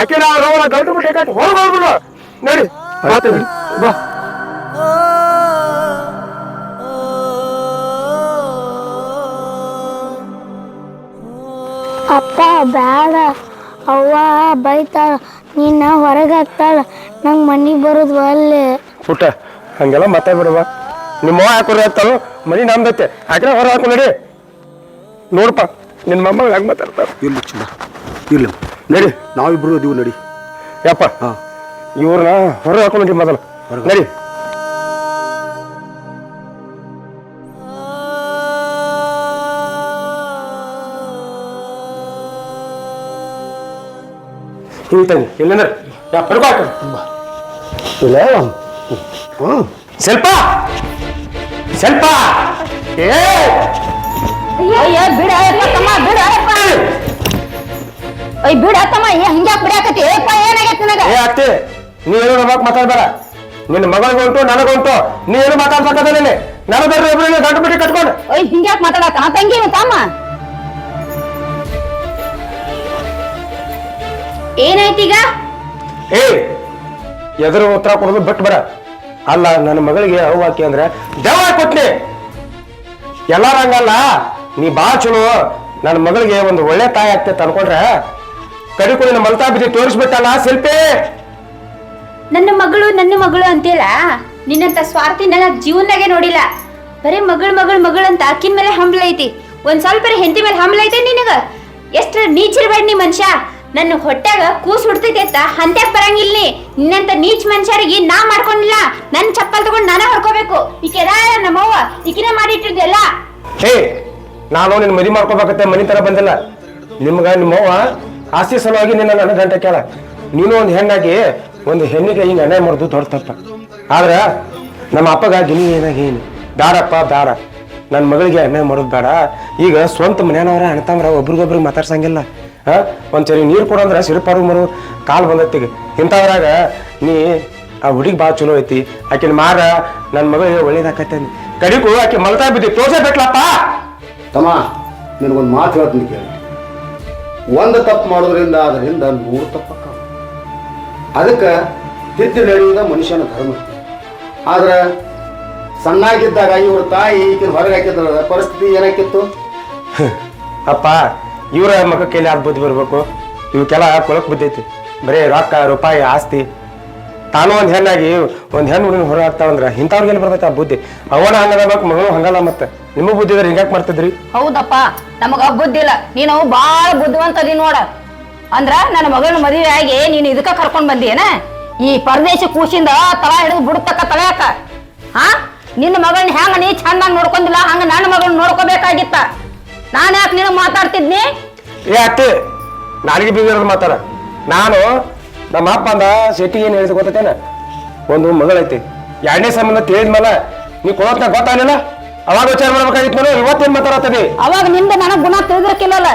[SPEAKER 3] ಆಕೆ ನಾ ರೋಗ ಗಂಟು ಬಿಟ್ಟು ಕಟ್ಟಿ ಹೊರಗೆ ಹೋಗ್ಬಿಡು. ನಡಿ. ಬಾ.
[SPEAKER 2] ಅಪ್ಪ ಬ್ಯಾಡ. ಅವ್ವ ಬೈತಾಳ. ನೀನು ಹೊರಗೆ ಹಾಕ್ತಾಳ. ನಂಗೆ ಮನೆಗೆ ಬರೋದು ಅಲ್ಲೇ
[SPEAKER 3] ಪುಟ್ಟ ಹಂಗೆಲ್ಲ ಮಾತಾಡ್ಬಿಡವ ನಿಮ್ಮ ಹಾಕೋರು ಆಗ್ತಾಳು ಮನಿ ನಮ್ದೈತೆ ಆಕೆ ಹೊರ ಹಾಕು ನಡಿ. ನೋಡಪ್ಪ ನಿನ್ನ ಮಮ್ಮ ಹೆಂಗೆ ಮಾತಾಡ್ತಾರ.
[SPEAKER 6] ಇರ್ಲಿ ಚಂದ ಇರ್ಲಿ ನಡಿ. ನಾವಿಬ್ರು ಅದೀವಿ ನಡಿ.
[SPEAKER 3] ಯಪ್ಪ
[SPEAKER 6] ಹಾಂ.
[SPEAKER 3] ಇವ್ರನ್ನ ಹೊರ ಹಾಕೊಂಡ್ರಿ ಮೊದಲು. ನಡಿ. ಹಿಂಗೆ ಇಲ್ಲಂದ್ರೆ ಯಾ ಹಾಕ
[SPEAKER 6] ಇಲ್ಲ. ಹ್ಞೂ
[SPEAKER 3] ಸ್ವಲ್ಪ ಸ್ವಲ್ಪ. ಏ.
[SPEAKER 5] ಅಯ್ಯ ಬಿಡ ತಮ್ಮ ಬಿಡ ಅಯ್ಯ ಬಿಡ ತಮ್ಮ ಹಿಂಗ್ಯಾಕ್ ಬಿಡಾಕತಿ ಏಪ್ಪ ಏನಾಗೈತಿ ನನಗ?
[SPEAKER 3] ಏ ಅತ್ತೆ ನೀ ಏನು ನಮಗ್ ಮಾತಾಡ್ಬೇಡ. ನಿನ್ನ ಮಗಳಿಗುಂಟು ನನಗುಂಟು ನೀ ಏನು ಮಾತಾಡ್ಸಕ್ಕದೇನೆ ನಾನು? ಬರ್ರಿ ಒಬ್ರು ಗಂಟು ಬಿಟ್ಟು ಕಟ್ಕೊಂಡು.
[SPEAKER 5] ಅಯ್ಯ ಹಿಂಗ್ಯಾಕ್ ಮಾತಾಡಕ? ತಂಗಿ ಇವ ತಮ್ಮ?
[SPEAKER 1] ಏನಾಯ್ತೀಗ?
[SPEAKER 3] ಏ ಎದುರು ಉತ್ತರ ಕೊಡೋದು ಬಿಟ್ಟು ಬರ ಅಲ್ಲ, ನನ್ನ ಮಗಳಿಗೆ ಹಾಕಿ ಅಂದ್ರೆ ದೆವ್ವ ಕೊಟ್ನಿ. ಎಲ್ಲಾರ ಹಂಗಲ್ಲ ನೀ ಬಾ ಚಲೋ. ನನ್ನ ಮಗಳಿಗೆ ಒಂದು ಒಳ್ಳೆ ತಾಯಿ ಆಗ್ತೈತೆ ಅನ್ಕೊಂಡ್ರೆ ಕಡಿಕು ನಿನ್ನ ಮಲ್ತಾ ಬಿದ್ದು ತೋರಿಸ್ಬಿಟ್ಟಲ್ಲ, ಶಿಲ್ಪಿ?
[SPEAKER 1] ನನ್ನ ಮಗಳು ನನ್ನ ಮಗಳು ಅಂತೇಳ ನಿನ್ನಂತ ಸ್ವಾರ್ಥಿ ನನ್ನ ಜೀವನದಾಗೆ ನೋಡಿಲ್ಲ. ಬರೀ ಮಗಳು ಮಗಳು ಮಗಳು ಅಂತ ಅಕ್ಕಿನ ಮೇಲೆ ಹಂಬಲ ಐತಿ. ಒಂದ್ ಸ್ವಲ್ಪ ಹೆಂಡತಿ ಮೇಲೆ ಹಂಬಲ ಐತೆ ನಿನಗ? ಎಷ್ಟ್ರ ನೀಚಿರ್ಬೇಡ ನೀ ಮನುಷ್ಯ. ನನ್ನ ಹೊಟ್ಯಾಗ ಕೂಸ್ ಹುಡ್ತೈತೆ ಅಂತ ಬರಂಗಿಲ್ಲ ನಿನ್ನಂತ ನೀಚ್ ಮನುಷ್ಯರಿಗೆ ನಾ ಮಾಡ್ಕೊಂಡಿಲ್ಲ. ನನ್ನ ಚಪ್ಪಲ್ ತಗೊಂಡು ನಾನೇ ಹೊಡ್ಕೋಬೇಕು ಈಕೆದ ನಮ್ಮವ್ವ ಈಕಿನ ಮಾಡಿಟ್ಟಿದ್ದೆಲ್ಲ.
[SPEAKER 3] ಹೇ, ನಾನು ನಿನ್ನ ಮದಿ ಮಾಡ್ಕೋಬೇಕತ್ತೆ ಮನಿ ತರ ಬಂದಿಲ್ಲ. ನಿಮ್ಗ ನಿಮ್ಮವ್ವ ಆಸ್ತಿ ಸಲುವಾಗಿ ನಿನ್ನ ನನ್ನ ಗಂಟೆ ಕೇಳ. ನೀನು ಒಂದು ಹೆಣ್ಣಾಗಿ, ಒಂದು ಹೆಣ್ಣಿಗೆ ಹಿಂಗೆ ಅನ್ಯಾಯ ಮಾಡೋದು ದೊಡ್ಡ ಆದ್ರೆ ನಮ್ಮ ಅಪ್ಪಗ ಗಿನಿ ಏನಾಗಿ ಏನು ಬ್ಯಾಡಪ್ಪ, ಬ್ಯಾಡ. ನನ್ನ ಮಗಳಿಗೆ ಅನ್ಯಾಯ ಮಾಡೋದು ಬೇಡ. ಈಗ ಸ್ವಂತ ಮನೆಯವ್ರ ಅಣ್ತಾಮ್ರ ಒಬ್ರಿಗೊಬ್ರಿಗೆ ಮಾತಾಡ್ಸಂಗಿಲ್ಲ. ಹಾ? ಒಂದ್ ನೀರು ಕೊಡಂದ್ರ ಸಿರಿಪಾರು ಮರು ಕಾಲು ಬಂದತ್ತಿಗೆ ಇಂಥವ್ರಾಗ ನೀ ಆ ಹುಡುಗಿ ಭಾಳ ಚಲೋ ಐತಿ. ಆಕಿನ ಮಾರ ನನ್ನ ಮಗಳಿಗೆ ಒಳ್ಳೇದಾಕತ್ತೆ ಕಡಿಗೂ ಆಕೆ ಮಲ್ತಾ ಬಿದ್ದಿ ತೋರ್ಸಬೇಕಲಪ್ಪ
[SPEAKER 6] ತಮ್ಮ ನಿನಗೊಂದು ಮಾತು ಹೇಳ್ತೀನಿ ಕೇಳಿ. ಒಂದು ತಪ್ಪು ಮಾಡೋದ್ರಿಂದ ಅದರಿಂದ ನೂರು ತಪ್ಪಕ್ಕ ಅದಕ್ಕೆ ತಿದ್ದಿ ನಡೆಯುವುದ ಮನುಷ್ಯನ ಧರ್ಮ. ಆದ್ರೆ ಸಣ್ಣಾಗಿದ್ದಾಗ ಇವ್ರ ತಾಯಿ ಈಗಿನ ಹೊರಗೆ ಹಾಕಿದ್ರ ಪರಿಸ್ಥಿತಿ ಏನಾಕಿತ್ತು
[SPEAKER 3] ಅಪ್ಪ ಇವರ ಮಗ ಕೈಲಿ ಬುದ್ಧಿ ಬರ್ಬೇಕು. ಇವಕ್ಕೆಲ್ಲ ಕೊಳಕ್ ಬಿದ್ದೈತಿ ಬರೀ ರೊಕ್ಕ, ರೂಪಾಯಿ, ಆಸ್ತಿ. ತಾನು ಒಂದು ಹೆಣ್ಣಾಗಿ, ಒಂದು ಹೆಣ್ಣು ಹುಡುಗ ಹೊರ ಹಾಕ್ತಾವಂದ್ರ ಇಂಥವ್ರಿಗೆಲ್ಲ ಬರ್ತೈತೆ ಆ ಬುದ್ಧಿ. ಅವನ ಹಂಗದಬೇಕು ಮಗಳು ಹಂಗಲ್ಲ ಮತ್ತೆ. ನಿಮ್ಮ ಬುದ್ಧಿ ಇದ್ರೆ ಹಿಂಗಾಕ್ ಮಾಡ್ತಿದ್ರಿ?
[SPEAKER 5] ಹೌದಪ್ಪ, ನಮಗ ಬುದ್ಧಿ ಇಲ್ಲ. ನೀನು ಬಾಳ ಬುದ್ಧಿವಂತ ಅದಿ ನೋಡ. ಅಂದ್ರ ನನ್ನ ಮಗನ ಮದುವೆ ಆಗಿ ನೀನು ಇದಕ್ಕ ಕರ್ಕೊಂಡ್ ಬಂದಿಯೇನ? ಈ ಪರದೇಶ ಕೂಸಿಂದ ತಳ ಹಿಡಿದು ಬಿಡುತ್ತಕ್ಕ ತಳ್ಯಾಕ ಹಾ ನಿನ್ನ ಮಗಳನ್ನ ಹೆಂಗ ನೀ ಚಂದಾಗ ನೋಡ್ಕೊಂಡಿಲ್ಲ, ಹಂಗ ನನ್ನ ಮಗಳನ್ನ ನೋಡ್ಕೋಬೇಕಾಗಿತ್ತ. ನಾನ್ ಯಾಕೆ ನಿನಗೆ ಮಾತಾಡ್ತಿದ್ನಿ
[SPEAKER 3] ಏ ಅತ್ತೆ ನಾಲಿಗೆ ಬೀಗಿರೋದು ಮಾತಾಡ ನಾನು ನಮ್ಮ ಅಪ್ಪ ಅಂದ ಶೆಟ್ಟಿಗೆ ಏನು ಹೇಳಿದ ಗೊತ್ತೇನ ಒಂದು ಮಗಳೈತಿ ಎರಡನೇ ಸಂಬಂಧ ತಿಳಿದ್ಮೇಲೆ ನೀ ಕೊಡೋತ್ನ ಗೊತ್ತಾಗಲಿಲ್ಲ ಅವಾಗ ವಿಚಾರ ಮಾಡ್ಬೇಕಾಗಿತ್ತು ನಾನು ಇವತ್ತೇನು ಮಾತಾಡತ್ತದಿ
[SPEAKER 5] ಅವಾಗ ನಿಂದ ನನಗೆ ಗುಣ ತಿಳಿದ್ರಕ್ಕಿಲ್ಲಲ್ಲ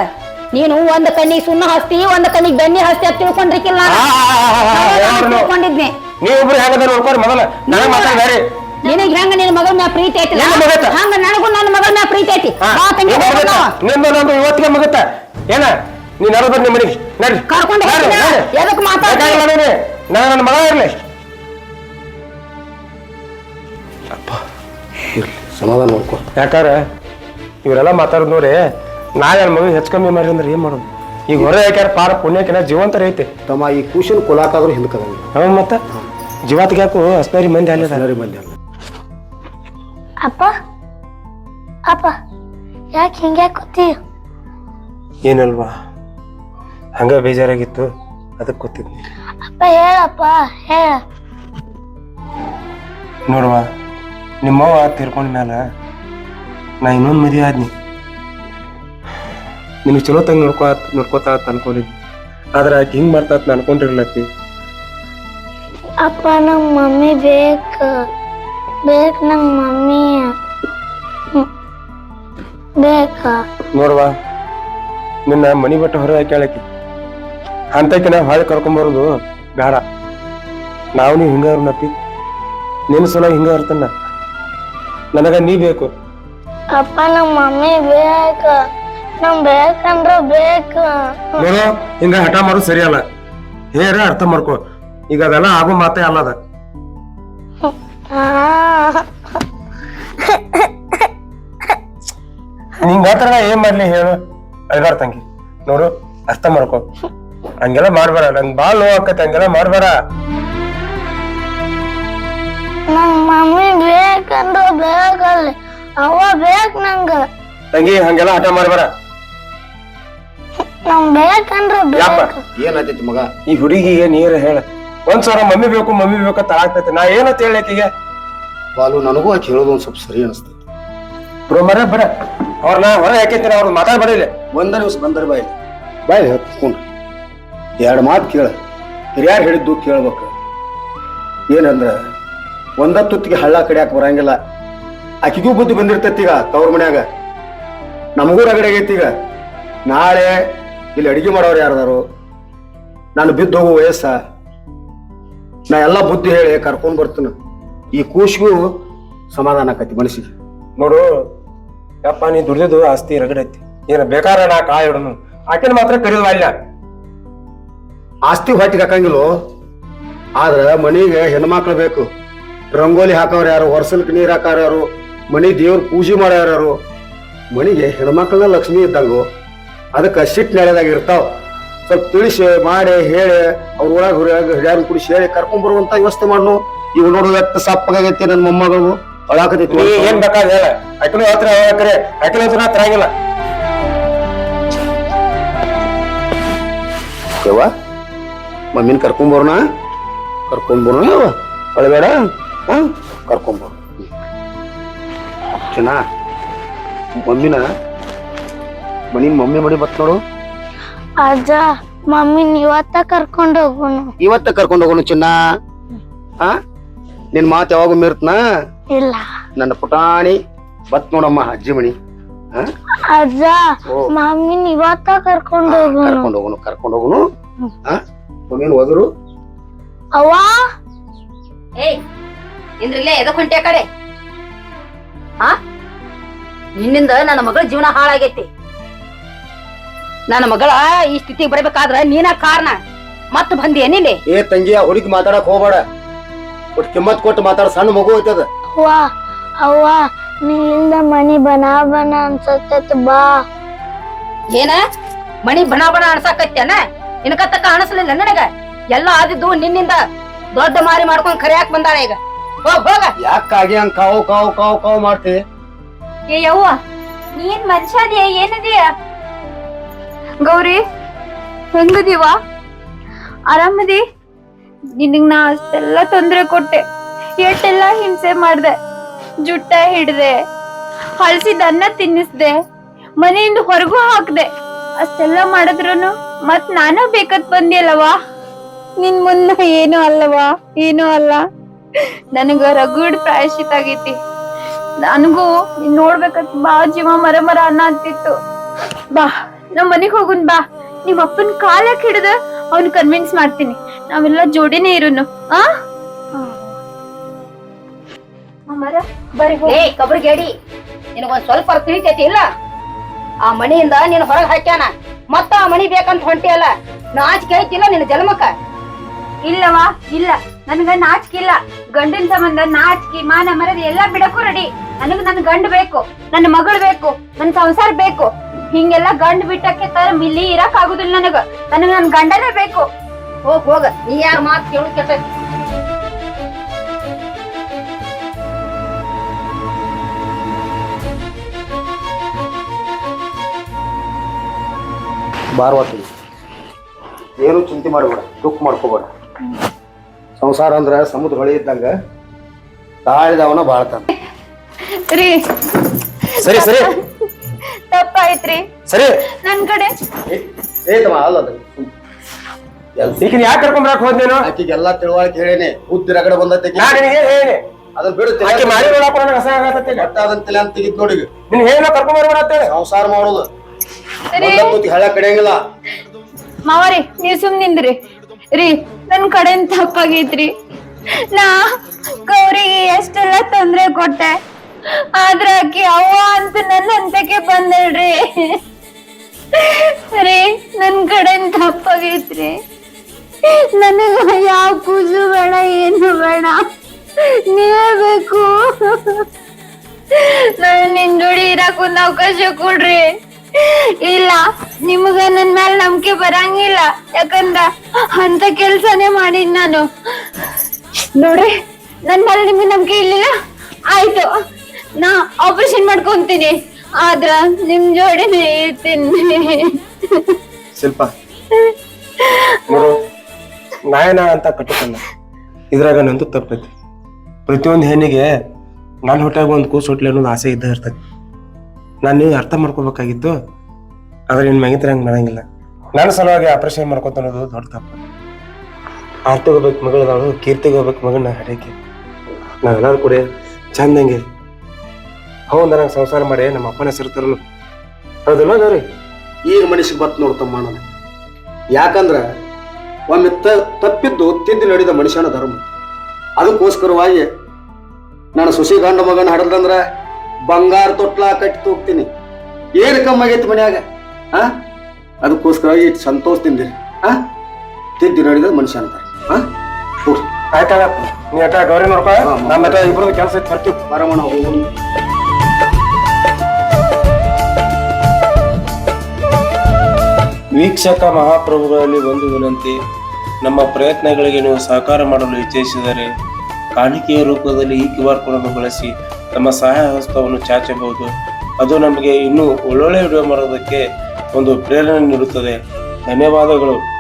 [SPEAKER 5] ನೀನು ಒಂದು ಕಣ್ಣಿಗೆ ಸುಣ್ಣ ಹಸ್ತಿ ಒಂದು ಕಣ್ಣಿಗೆ ಬೆನ್ನಿ ಹಸ್ತಿ ಅಂತ
[SPEAKER 3] ತಿಳ್ಕೊಂಡಿರ್ಕಿಲ್ಲ
[SPEAKER 5] ನಾನು
[SPEAKER 3] ಯಾವ್ದು?
[SPEAKER 5] ತಿಳ್ಕೊಂಡಿದ್ನಿ
[SPEAKER 3] ನೀವಿಬ್ರು ಹೆಂಗದ ನೋಡ್ಕೊರಿ ಮೊದಲ ನನಗೆ ಮಾತಾಡ್ಬೇಡಿ
[SPEAKER 5] ನಿನಗ್ ಹೆಂಗ ನಿನ್ನ ಮಗನ ಮ್ಯಾಲ ಪ್ರೀತಿ ಐತಿ?
[SPEAKER 3] ನಿನ್ನ?
[SPEAKER 5] ಹಂಗ ನನಗೂ ನನ್ನ ಮಗನ ಮ್ಯಾಲ ಪ್ರೀತಿ ಐತಿ?
[SPEAKER 3] ಹಾ,
[SPEAKER 5] ಬಾ ತಂಗಿ ಹೋಗೋಣ.
[SPEAKER 3] ಮುಗಿತ. ನಿಂದು ನಂದು ಇವತ್ತಿಗೆ ಮುಗುತ್ತ. ಏನ? ನೀ ನಡ ಬರ್ ನಿಮ್ಮ ಮನೆಗೆ ನಡ್ರಿ.
[SPEAKER 5] ಕರ್ಕೊಂಡು
[SPEAKER 3] ನಡ್ರಿ,
[SPEAKER 5] ಹೋಗ್ತೀನ?
[SPEAKER 3] ನಡ್ರಿ.
[SPEAKER 5] ಎದಕ್ ಮಾತಾಡ್ತಿ?
[SPEAKER 3] ಬೇಕಾಗಿಲ್ಲ ನೀನು. ನಾನು ನನ್ನ ಮಗ ಇರ್ಲಿ.
[SPEAKER 6] ಸಮಾಧಾನ ಮಾಡ್ಕೊ.
[SPEAKER 3] ಯಾಕಾರ ಇವರೆಲ್ಲ ಮಾತಾಡೋದು ನೋಡಿ ನಾ ನನ್ನ ಮಗ ಹೆಚ್ಚು ಕಮ್ಮಿ ಮಾಡಿ ಅಂದ್ರೆ ಏನ್ ಮಾಡೋದು? ಈಗ ಹೊರ ಯಾಕ್ಯಾರ ಪಾರ ಪುಣ್ಯಕ್ಕಿನ ಜೀವಂತರ ಐತೆ.
[SPEAKER 6] ತಮ್ಮ ಈ ಕೂಸಿನ ಕೊಲಾಕಾದ್ರೂ ಹಿಂದಕದಂಗ
[SPEAKER 3] ಹ್ಞೂ ಮತ್ತ? ಜೀವಾತಿಗೆ ಯಾಕೋ ಅಸ್ಪೇರಿ ಮಂದಿ ಅಲ್ಲದ
[SPEAKER 6] ಎಲ್ಲರಿ ಮಂದಿ ಅಲ್ಲ
[SPEAKER 2] ಅಪ್ಪ? ಅಪ್ಪ ಯಾಕೆ ಹಿಂಗೆ ಕೂತಿ
[SPEAKER 3] ಏನಲ್ವಾ? ಹಂಗ ಬೇಜಾರಾಗಿತ್ತು ಅದಕ್ಕೆ ಕೂತಿದ್ನಿ
[SPEAKER 2] ಅಪ್ಪ ಹೇಳಪ್ಪ ಹೇಳ.
[SPEAKER 3] ನೋಡುವ ನಿಮ್ಮವ್ವ ತೀರ್ಕೊಂಡ ಮ್ಯಾಲ ನಾ ಇನ್ನೊಂದು ಮದುವೆ ಆದ್ನಿ. ನಿನಗೆ ಚಲೋ ತಂಗ ನೋಡ್ಕೋ ನೋಡ್ಕೋತಾ ಅಂತ ಅನ್ಕೊಂಡಿದ್ನಿ. ಆದ್ರೆ ಆಕೆ ಹಿಂಗೆ ಮಾಡ್ತಾ ಅಂತ ಅನ್ಕೊಂಡಿರ್ಲತ್ತಿ
[SPEAKER 2] ಅಪ್ಪ ನಮ್ಮ ಮಮ್ಮಿ ಬೇಕು. ಬೇಕು ನಂಗೆ ಮಮ್ಮಿ ಬೇಕ
[SPEAKER 3] ನೋಡುವ ನಿನ್ನ ಮನಿ ಬಿಟ್ಟು ಹೊರ ಹಾಕ್ಯಾಳಕಿ ಅಂತಕಿನ ಹೊಳೆ ಕರ್ಕೊಂಬರೋದು ಬೇಡ. ನಾವು ನೀವು ಹಿಂಗ ನಪ್ಪಿ ನಿನ್ನ ಸಲ ಹಿಂಗ ಇರ್ತನ ನನಗ ನೀ ಬೇಕು.
[SPEAKER 2] ಅಪ್ಪ ನಮ್ಮ ಮಮ್ಮಿ ಬೇಕು. ನಮ್ ಬೇಕಂದ್ರ ಬೇಕು.
[SPEAKER 3] ನೋಡು ಹಿಂಗ ಹಠ ಮಾಡೋದು ಸರಿಯಲ್ಲ. ಹೇರ ಅರ್ಥ ಮಾಡ್ಕೋ. ಈಗ ಅದೆಲ್ಲ ಆಗೋ ಮಾತೇ ಅಲ್ಲದ. ನಿಂಗ ಹತ್ರ ಏನ್ ಮಾಡ್ಲಿ ಹೇಳು? ಅಳ್ಬಾರ ತಂಗಿ. ನೋಡು ಅರ್ಥ ಮಾಡ್ಕೋ. ಹಂಗೆಲ್ಲ ಮಾಡ್ಬಾರ ನಂಗ್ ಬಾಳ್ ನೋವು ಆಕತ್ತೆ. ಹಂಗೆಲ್ಲ ಮಾಡ್ಬೇಡ.
[SPEAKER 2] ನಂಗೆ ಮಮ್ಮಿ ಬೇಕಂದ್ರೆ ಬೇಕಲ್ಲ ಅವ ಬೇಕು ನಂಗೆ.
[SPEAKER 3] ತಂಗಿ ಹಂಗೆಲ್ಲ ಹಠ ಮಾಡ್ಬೇಡ.
[SPEAKER 2] ನಮ್ ಬೇಕಂದ್ರ
[SPEAKER 3] ಯಾಪ
[SPEAKER 2] ಬೇಕು
[SPEAKER 6] ಏನಾಯ್ತೈತಿ ಮಗ?
[SPEAKER 3] ಈ ಹುಡುಗಿಗೆ ನೀರು ಹೇಳ. ಒಂದ್ಸಲ ಮಮ್ಮಿ ಬೇಕು ಮಮ್ಮಿ ಬೇಕು ಅಂತ ಆಗ್ತೈತಿ. ನಾ ಏನಂತ ಹೇಳಕ್ಕಿಗೆ
[SPEAKER 6] ಬಾಲು ನನಗೂ ಆಕೆ ಹೇಳೋದು ಒಂದು ಸ್ವಲ್ಪ ಸರಿ ಅನಿಸ್ತೈತಿ
[SPEAKER 3] ಬ್ರೋ ಮರ ಬರ ಅವ್ರನ್ನ ಹೊರ ಯಾಕೈತಿ ಅವ್ರ ಮಾತಾಡ್ಬಾರಿಲ್ಲ
[SPEAKER 6] ಒಂದ ನಿಮಿಷ ಬಂದ್ರೆ ಬಾಯಿ. ಬಾಯಿ ಹತ್ಕೊಂಡ್ರಿ ಎರಡು ಮಾತು ಕೇಳ. ಹಿರಿಯಾರು ಹೇಳಿದ್ದು ಕೇಳ್ಬೇಕು. ಏನಂದ್ರ ಒಂದ ತುತ್ತಿಗೆ ಹಳ್ಳ ಕಡಿಯಾಕ ಬರಂಗಿಲ್ಲ. ಆಕಿಗೂ ಬುದ್ಧಿ ಬಂದಿರ್ತೈತಿ ಈಗ ತವ್ರ ಮನ್ಯಾಗ. ನಮಗೂ ರಗಡೆ ಆಗೈತಿ ಈಗ. ನಾಳೆ ಇಲ್ಲಿ ಅಡಿಗೆ ಮಾಡೋರು ಯಾರದಾರು? ನಾನು ಬಿದ್ದು ಹೋಗೋ ವಯಸ್ಸ. ನಾ ಎಲ್ಲ ಬುದ್ಧಿ ಹೇಳಿ ಕರ್ಕೊಂಡು ಬರ್ತೀನಿ. ಈ ಕೂಸಿಗೂ ಸಮಾಧಾನ ಆಕತಿ ಮನಸ್ಸಿಗೆ.
[SPEAKER 3] ನೋಡು ಯಪ್ಪ ನೀ ದುಡ್ದಿದ್ದು ಆಸ್ತಿ ರಗಡೈತಿ ಏನ ಬೇಕಾರ ನಾ ಕಾಯಿ ಹಿಡನು ಆಕಿನ ಮಾತ್ರ ಅಲ್ಲ.
[SPEAKER 6] ಆಸ್ತಿ ಹೊಟ್ಟಿಗೆ ಹಾಕಂಗಿಲ್ಲ? ಆದ್ರ ಮನೆಗೆ ಹೆಣ್ಮಕ್ಳು ಬೇಕು. ರಂಗೋಲಿ ಹಾಕೋರು ಯಾರು ವರ್ಷಕ್ಕೆ ನೀರು ಹಾಕೋರು ಯಾರು ಮನೆ ದೇವ್ರ ಪೂಜೆ ಮಾಡೋರು ಯಾರು? ಮನೆಗೆ ಹೆಣ್ಮಕ್ಳನ್ನ ಲಕ್ಷ್ಮಿ ಇದ್ದಂಗು. ಅದಕ್ಕೆ ಸಿಟ್ಟು ನೆಲೆದಾಗ ಇರ್ತಾವ. ಸ್ವಲ್ಪ ತಿಳಿಸಿ ಮಾಡಿ ಹೇಳಿ ಅವ್ರ ಒಳಗೆ ಹೊರಗೆ ಕುಡಿಸಿ ಹೇಳಿ ಕರ್ಕೊಂಡ್ ಬರುವಂತ ವ್ಯವಸ್ಥೆ ಮಾಡ್ನು. ಇವ್ ನೋಡು ಎತ್ತ ಸಪ್ಪಗಾಗೈತಿ ನನ್ನ ಮೊಮ್ಮಗಳು. ಅಳಾಕತೈತಿ
[SPEAKER 3] ನೀ ಏನ್ ಬೇಕಾದ ಹೇಳ. ಹತ್ರ ಕರೆ. ಹತ್ರ ಆಗಿಲ್ಲ ತರಂಗಿಲ್ಲ.
[SPEAKER 6] ಯವ್ವ ಮಮ್ಮಿನ ಕರ್ಕೊಂಬರೋಣ ಕರ್ಕೊಂಬರೋಣ ಯವ್ವ? ಅಳಬೇಡ. ಹಾ ಕರ್ಕೊಂಬರು ಚೆನ್ನ ಮಮ್ಮಿನ ಮನಿ ಮಮ್ಮಿ ಮಡಿ ಬತ್ ನೋಡು.
[SPEAKER 2] ಅಜ್ಜ ಮಮ್ಮಿನ ಇವತ್ತ ಕರ್ಕೊಂಡು ಹೋಗೋಣ
[SPEAKER 6] ಇವತ್ತ ಕರ್ಕೊಂಡು ಹೋಗೋಣ ಚಿನ್ನ? ಹಾ? ನಿನ್ ಮಾತು ಯಾವಾಗ ಮೀರ್ತನ?
[SPEAKER 2] ಇಲ್ಲ.
[SPEAKER 6] ನನ್ನ ಪುಟಾಣಿ ಬತ್ ನೋಡಮ್ಮ ಅಜ್ಜಿ ಮಣಿ ಹಾ?
[SPEAKER 2] ಅಜ್ಜ ಮಮ್ಮಿ ಇವತ್ತ ಕರ್ಕೊಂಡು ಹೋಗೋಣ
[SPEAKER 6] ಕರ್ಕೊಂಡು ಹೋಗೋಣ ಕರ್ಕೊಂಡು ಹೋಗೋಣ ಹಾ? ಮಮ್ಮಿನ ಹೋದ್ರು?
[SPEAKER 2] ಅವ್ವ?
[SPEAKER 5] ಏಯ್ ಇಂದ್ರಿಲ್ಲೇ ಎದಕ್ ಹೊಂಟೆ ಆ ಕಡೆ? ಹಾ? ನಿನ್ನಿಂದ ನನ್ನ ಮಗಳ ಜೀವನ ಹಾಳಾಗೈತಿ. ನನ್ನ ಮಗಳ ಈ ಸ್ಥಿತಿಗೆ ಬರಬೇಕಾದ್ರ ನೀನ ಕಾರಣ. ಮತ್ ಬಂದಿ ಏನಿಲ್ಲ
[SPEAKER 6] ಏ ತಂಗಿಯ ಆ ಹುಡುಗಿ ಮಾತಾಡಕ್ ಹೋಗ್ಬೇಡ. ಒಟ್ಟು ಕಿಮ್ಮತ್ ಕೊಟ್ಟು ಮಾತಾಡ ಸಣ್ಣ ಮಗು ಐತದ.
[SPEAKER 2] ಅವ್ವ ಅವ್ವ ನಿನ್ನಿಂದ ಮನಿ ಬನ ಬನ ಅನ್ಸತ್ತ ಬಾ.
[SPEAKER 5] ಏನ? ಮಣಿ ಬಣ ಬಣ ಅನ್ಸಾಕತ್ಯಾನ ಇನ್ಕತ್ತ ಅನಸ್ಲಿಲ್ಲ ನನಗ? ಎಲ್ಲ ಆದಿದ್ದು ನಿನ್ನಿಂದ ದೊಡ್ಡ ಮಾರಿ ಮಾಡ್ಕೊಂಡ್ ಕರಿಯಾಕ್ ಬಂದಾಳ ಈಗ. ಹೋಗ್ ಹೋಗ.
[SPEAKER 6] ಯಾಕಾಗಿ ಹಂಗ್ ಕಾವು ಕಾವು ಕಾವು ಕಾವು ಮಾಡ್ತಿ?
[SPEAKER 1] ಏ ಯವ್ವ ನೀನ್ ಮನುಷ್ಯದಿಯ ಏನದಿಯ? ಗೌರಿ ಹೆಂಗದೀವ ಆರಾಮದಿ ನಿನಗ್ ನಾ ಅಷ್ಟೆಲ್ಲ ತೊಂದ್ರೆ ಕೊಟ್ಟೆ. ಎಷ್ಟೆಲ್ಲ ಹಿಂಸೆ ಮಾಡ್ದೆ. ಜುಟ್ಟ ಹಿಡ್ದೆ ಹಳಸಿದ ಅನ್ನ ತಿನ್ನಿಸ್ದೆ ಮನೆಯಿಂದ ಹೊರಗೂ ಹಾಕ್ದೆ. ಅಷ್ಟೆಲ್ಲ ಮಾಡಿದ್ರುನು ಮತ್ ನಾನ ಬೇಕತ್ ಬಂದಿಯಲ್ಲವಾ? ನಿನ್ ಮುನ್ನ ಏನು ಅಲ್ಲವಾ? ಏನು ಅಲ್ಲ. ನನಗ ರಗುಡ್ ಪ್ರಾಯಶಿತ ಆಗೈತಿ. ನನಗೂ ನೀನ್ ನೋಡ್ಬೇಕಂತ ಬಾ ಜೀವ ಮರ ಮರ ಅನ್ನ ಅಂತಿತ್ತು. ಬಾ. ನಮ್ ಮನೆಗ್ ಹೋಗುನ್ ಬಾ. ನಿಮ್ ಅಪ್ಪನ್ ಕಾಲಕ್ ಹಿಡಿದ? ಅವ್ನ್ ಕನ್ವಿನ್ಸ್ ಮಾಡ್ತೀನಿ. ನಾವೆಲ್ಲ ಜೋಡಿನೇ ಇರೋನು. ಆ? ಅಮ್ಮರ ಬರ್ರಿ ಹೋಗ್-
[SPEAKER 5] ಏ ಕಬ್ರಿಗೇಡಿ ನಿನಗೊಂದ್ ಸ್ವಲ್ಪ ತಿಳಿತೈತಿ ಇಲ್ಲ? ಆ ಮಣಿಯಿಂದ ನೀನ್ ಹೊರಗೆ ಹಾಕ್ಯಾನ? ಮತ್ತ ಆ ಮನಿ ಬೇಕಂತ ಹೊಂಟಿಯಲ್ಲ ನಾಚಿಕೆ ಐತಿಲ್ಲ ನಿನ್ನ ಜನ್ಮಕ್ಕ?
[SPEAKER 1] ಇಲ್ಲವಾ ಇಲ್ಲ. ನನ್ಗ ನಾಚಿಕೆ ಇಲ್ಲ. ಗಂಡಿನ ಸಂಬಂಧ ನಾಚಿಕೆ ಮಾನ ಮರದ ಎಲ್ಲ ಬಿಡಕ್ಕೂ ರೆಡಿ ನನಗ ನನ್ ಗಂಡ ಬೇಕು ನನ್ನ ಮಗಳು ಬೇಕು ನನ್ ಸಂಸಾರ ಬೇಕು. ಹಿಂಗೆಲ್ಲ ಗಂಡ್ ಬಿಟ್ಟಕ್ಕೆ ತರ ಮಿಲ್ಲಿ ಇರಕ್ ಆಗುದಿಲ್ಲ ನನಗ. ನನಗ ನನ್ ಗಂಡನೇ ಬೇಕು.
[SPEAKER 5] ಹೋಗ್ ಹೋಗ. ನೀ ಯಾರ ಮಾತ್ ಕೇಳು ಕೆಟ್ಟ
[SPEAKER 6] ಬಾರ್ವಾತಿ ಏನು ಚಿಂತೆ ಮಾಡಬೇಡ ದುಃಖ ಮಾಡ್ಕೋಬೇಡ. ಸಂಸಾರ ಅಂದ್ರ ಸಮುದ್ರ ಹೊಳಿ ಇದ್ದಂಗ ತಾಳಿದವನ ಬಾಳ್ತಾನ.
[SPEAKER 1] ರೀ.
[SPEAKER 3] ಸರಿ ಸರಿ.
[SPEAKER 1] ತಪ್ಪಾಯ್ತ್ರಿ
[SPEAKER 3] ಸರಿ.
[SPEAKER 1] ನನ್ ಕಡೆ.
[SPEAKER 6] ಏತಮ್ಮ ಅಲ್ಲ ಅದು
[SPEAKER 3] ಯಾಕೆ ಕರ್ಕೊಂಡ್ ಬರಕ್ ಹೋದ್ನೇನು?
[SPEAKER 6] ಆಕಿಗೆಲ್ಲ ತಿಳುವಳಿಕೆ ಹೇಳೇನೆ. ಬುದ್ಧಿ ರಗಡೆ ಬಂದತ್ತೆ
[SPEAKER 3] ನಾ ನಿನಗೆ ಹೇಳಿ
[SPEAKER 6] ಅದನ್ನ ಬಿಡು
[SPEAKER 3] ಆಕೆ ಮಾಡಿ ನೋಡಪ್ಪ ನನಗೆ ಅಸಹ್ಯ ಆಗತೈತಿ ಈಗ.
[SPEAKER 6] ಒಟ್ಟ ಅದನ್ನ ತಲೆ ಅಂತ ತೆಗಿತ್ ನೋಡಿ.
[SPEAKER 3] ನಿನ್ ಹೇಳ ಕರ್ಕೊಂಡ್ ಬರ್ಬೇಡ ಅಂತೇಳಿ
[SPEAKER 6] ಸಂಸಾರ ಮಾಡೋದು. ಸರಿ. ಕಡಿಯಂಗಿಲ್ಲ.
[SPEAKER 1] ಮಾವರಿ ನೀವ್ ಸುಮ್ ನಿಂದ್ರಿ. ರೀ ನನ್ ಕಡೆಯಿಂದ ತಪ್ಪಾಗೈತ್ರಿ. ನಾ ಗೌರಿಗೆ ಎಷ್ಟೆಲ್ಲ ತೊಂದ್ರೆ ಕೊಟ್ಟೆ. ಆದ್ರ ಆಕಿ ಅವ್ವ ಅಂತ ನನ್ನ ಹಂತಕ್ಕೆ ಬಂದಳ್ರಿ. ರೀ, ನನ್ ಕಡೆ ತಪ್ಪಾಗೈತ್ರಿ. ನನಗ ಯಾವ ಕೂಸು ಬೇಡ, ಏನು ಬೇಡ. ನೀವೇ ಬೇಕು. ನಾನು ನಿನ್ ಜೋಡಿ ಇರಕ್ ಒಂದ್ ಅವಕಾಶ ಕೊಡ್ರಿ. ಇಲ್ಲ, ನಿಮಗ ನನ್ ಮೇಲೆ ನಂಬಿಕೆ ಬರಂಗಿಲ್ಲ. ಯಾಕಂದ್ರ ಅಂತ ಕೆಲ್ಸನೇ ಮಾಡಿದ್ ನಾನು. ನೋಡ್ರಿ, ನನ್ ಮೇಲೆ ನಿಮ್ಗೆ ನಂಬಿಕೆ ಇಲ್ಲ ಆಯ್ತು. ನಾ ಆಪರೇಷನ್ ಮಾಡ್ಕೊಂತೀನಿ. ಆದ್ರ ನಿಮ್ ಜೋಡಿನೇ ಇರ್ತೀನಿ.
[SPEAKER 3] ಶಿಲ್ಪ ನಾಯನ ಅಂತ ಕಟ್ಟಕಲ್ಲ ಇದ್ರಾಗ ನಂದು ತಪ್ಪೈತಿ ಪ್ರತಿಯೊಂದು ಹೆಣ್ಣಿಗೆ ನಾನು ಹೊಟ್ಯಾಗ ಒಂದು ಕೂಸು ಹುಟ್ಲಿ ಅನ್ನೋದು ಆಸೆ ಇದ್ದ ಇರ್ತೈತಿ ನಾನು ನೀವು ಅರ್ಥ ಮಾಡ್ಕೋಬೇಕಾಗಿತ್ತು, ಆದ್ರೆ ನಿನ್ನ ಮಗಿತ್ರ ಹಂಗೆ ಮಾಡಂಗಿಲ್ಲ ನಾನು ಸಲುವಾಗಿ ಆಪರೇಷನ್ ಮಾಡ್ಕೊತ ಅನ್ನೋದು ದೊಡ್ಡ ತಪ್ಪು. ಆರ್ತಿಗೆ ಹೋಗ್ಬೇಕು ಮಗಳದಾಳು, ಕೀರ್ತಿಗೆ ಹೋಗ್ಬೇಕು ಮಗನ ಹಡಕ್ಕೆ ನಾವೆಲ್ಲರೂ ಕೂಡ ಚಂದಂಗೆ ಹೌದು ನಂಗೆ ಸಂಸಾರ ಮಾಡಿ ನಮ್ಮ ಅಪ್ಪನ ಹೆಸರು ತರಲು. ಹೌದಲ್ಲ ಗೌರಿ?
[SPEAKER 6] ಈಗ ಮನುಷ್ಯ ಬತ್ ನೋಡ್ತಮ್ಮ ನಾನು ಯಾಕಂದ್ರ ಒಮ್ಮೆ ತ ತಪ್ಪಿದ್ದು ತಿದ್ದು ನಡೆದ ಮನುಷ್ಯನ ಧರ್ಮ. ಅದಕ್ಕೋಸ್ಕರವಾಗಿ ನಾನು ಸುಶಿ ಗಂಡ ಮಗನ ಹಡದಂದ್ರ ಬಂಗಾರ ತೊಟ್ಲ ಕಟ್ಟಿ ತೂಗ್ತೀನಿ. ಏನು ಕಮ್ಮಾಗೈತಿ ಮನ್ಯಾಗ? ಆ? ಅದಕ್ಕೋಸ್ಕರವಾಗಿ ಸಂತೋಷ ತಿಂದಿರಿ. ಆ? ತಿದ್ದು ನಡೆದ ಮನುಷ್ಯ ಧರ್ಮ. ಆ? ಆಯ್ತಾ
[SPEAKER 3] ಆಯ್ತಾಗಪ್ಪ. ನೀ ಅಟ ಗೌರಿ ನೋಡ್ಕೊ.
[SPEAKER 6] ಹಾ,
[SPEAKER 3] ನಮ್ಮ ಇಬ್ಬರದ್ದು ಕೆಲಸ ಇತ್ತು ಬರ್ತೀವಿ.
[SPEAKER 6] ಬರಮಣ ಹೋಗೋಣ
[SPEAKER 3] ವೀಕ್ಷಕ ಮಹಾಪ್ರಭುಗಳಲ್ಲಿ ಒಂದು ವಿನಂತಿ, ನಮ್ಮ ಪ್ರಯತ್ನಗಳಿಗೆ ನೀವು ಸಹಕಾರ ಮಾಡಲು ಇಚ್ಛಿಸಿದರೆ ಕಾಣಿಕೆಯ ರೂಪದಲ್ಲಿ ಈ ಕ್ಯೂ ಆರ್ ಕೋಡ್ ಅನ್ನು ಬಳಸಿ ನಮ್ಮ ಸಹಾಯ ಹಸ್ತವನ್ನು ಚಾಚಬಹುದು. ಅದು ನಮಗೆ ಇನ್ನೂ ಒಳ್ಳೊಳ್ಳೆ ವಿಡಿಯೋ ಮಾಡೋದಕ್ಕೆ ಒಂದು ಪ್ರೇರಣೆ ನೀಡುತ್ತದೆ. ಧನ್ಯವಾದಗಳು.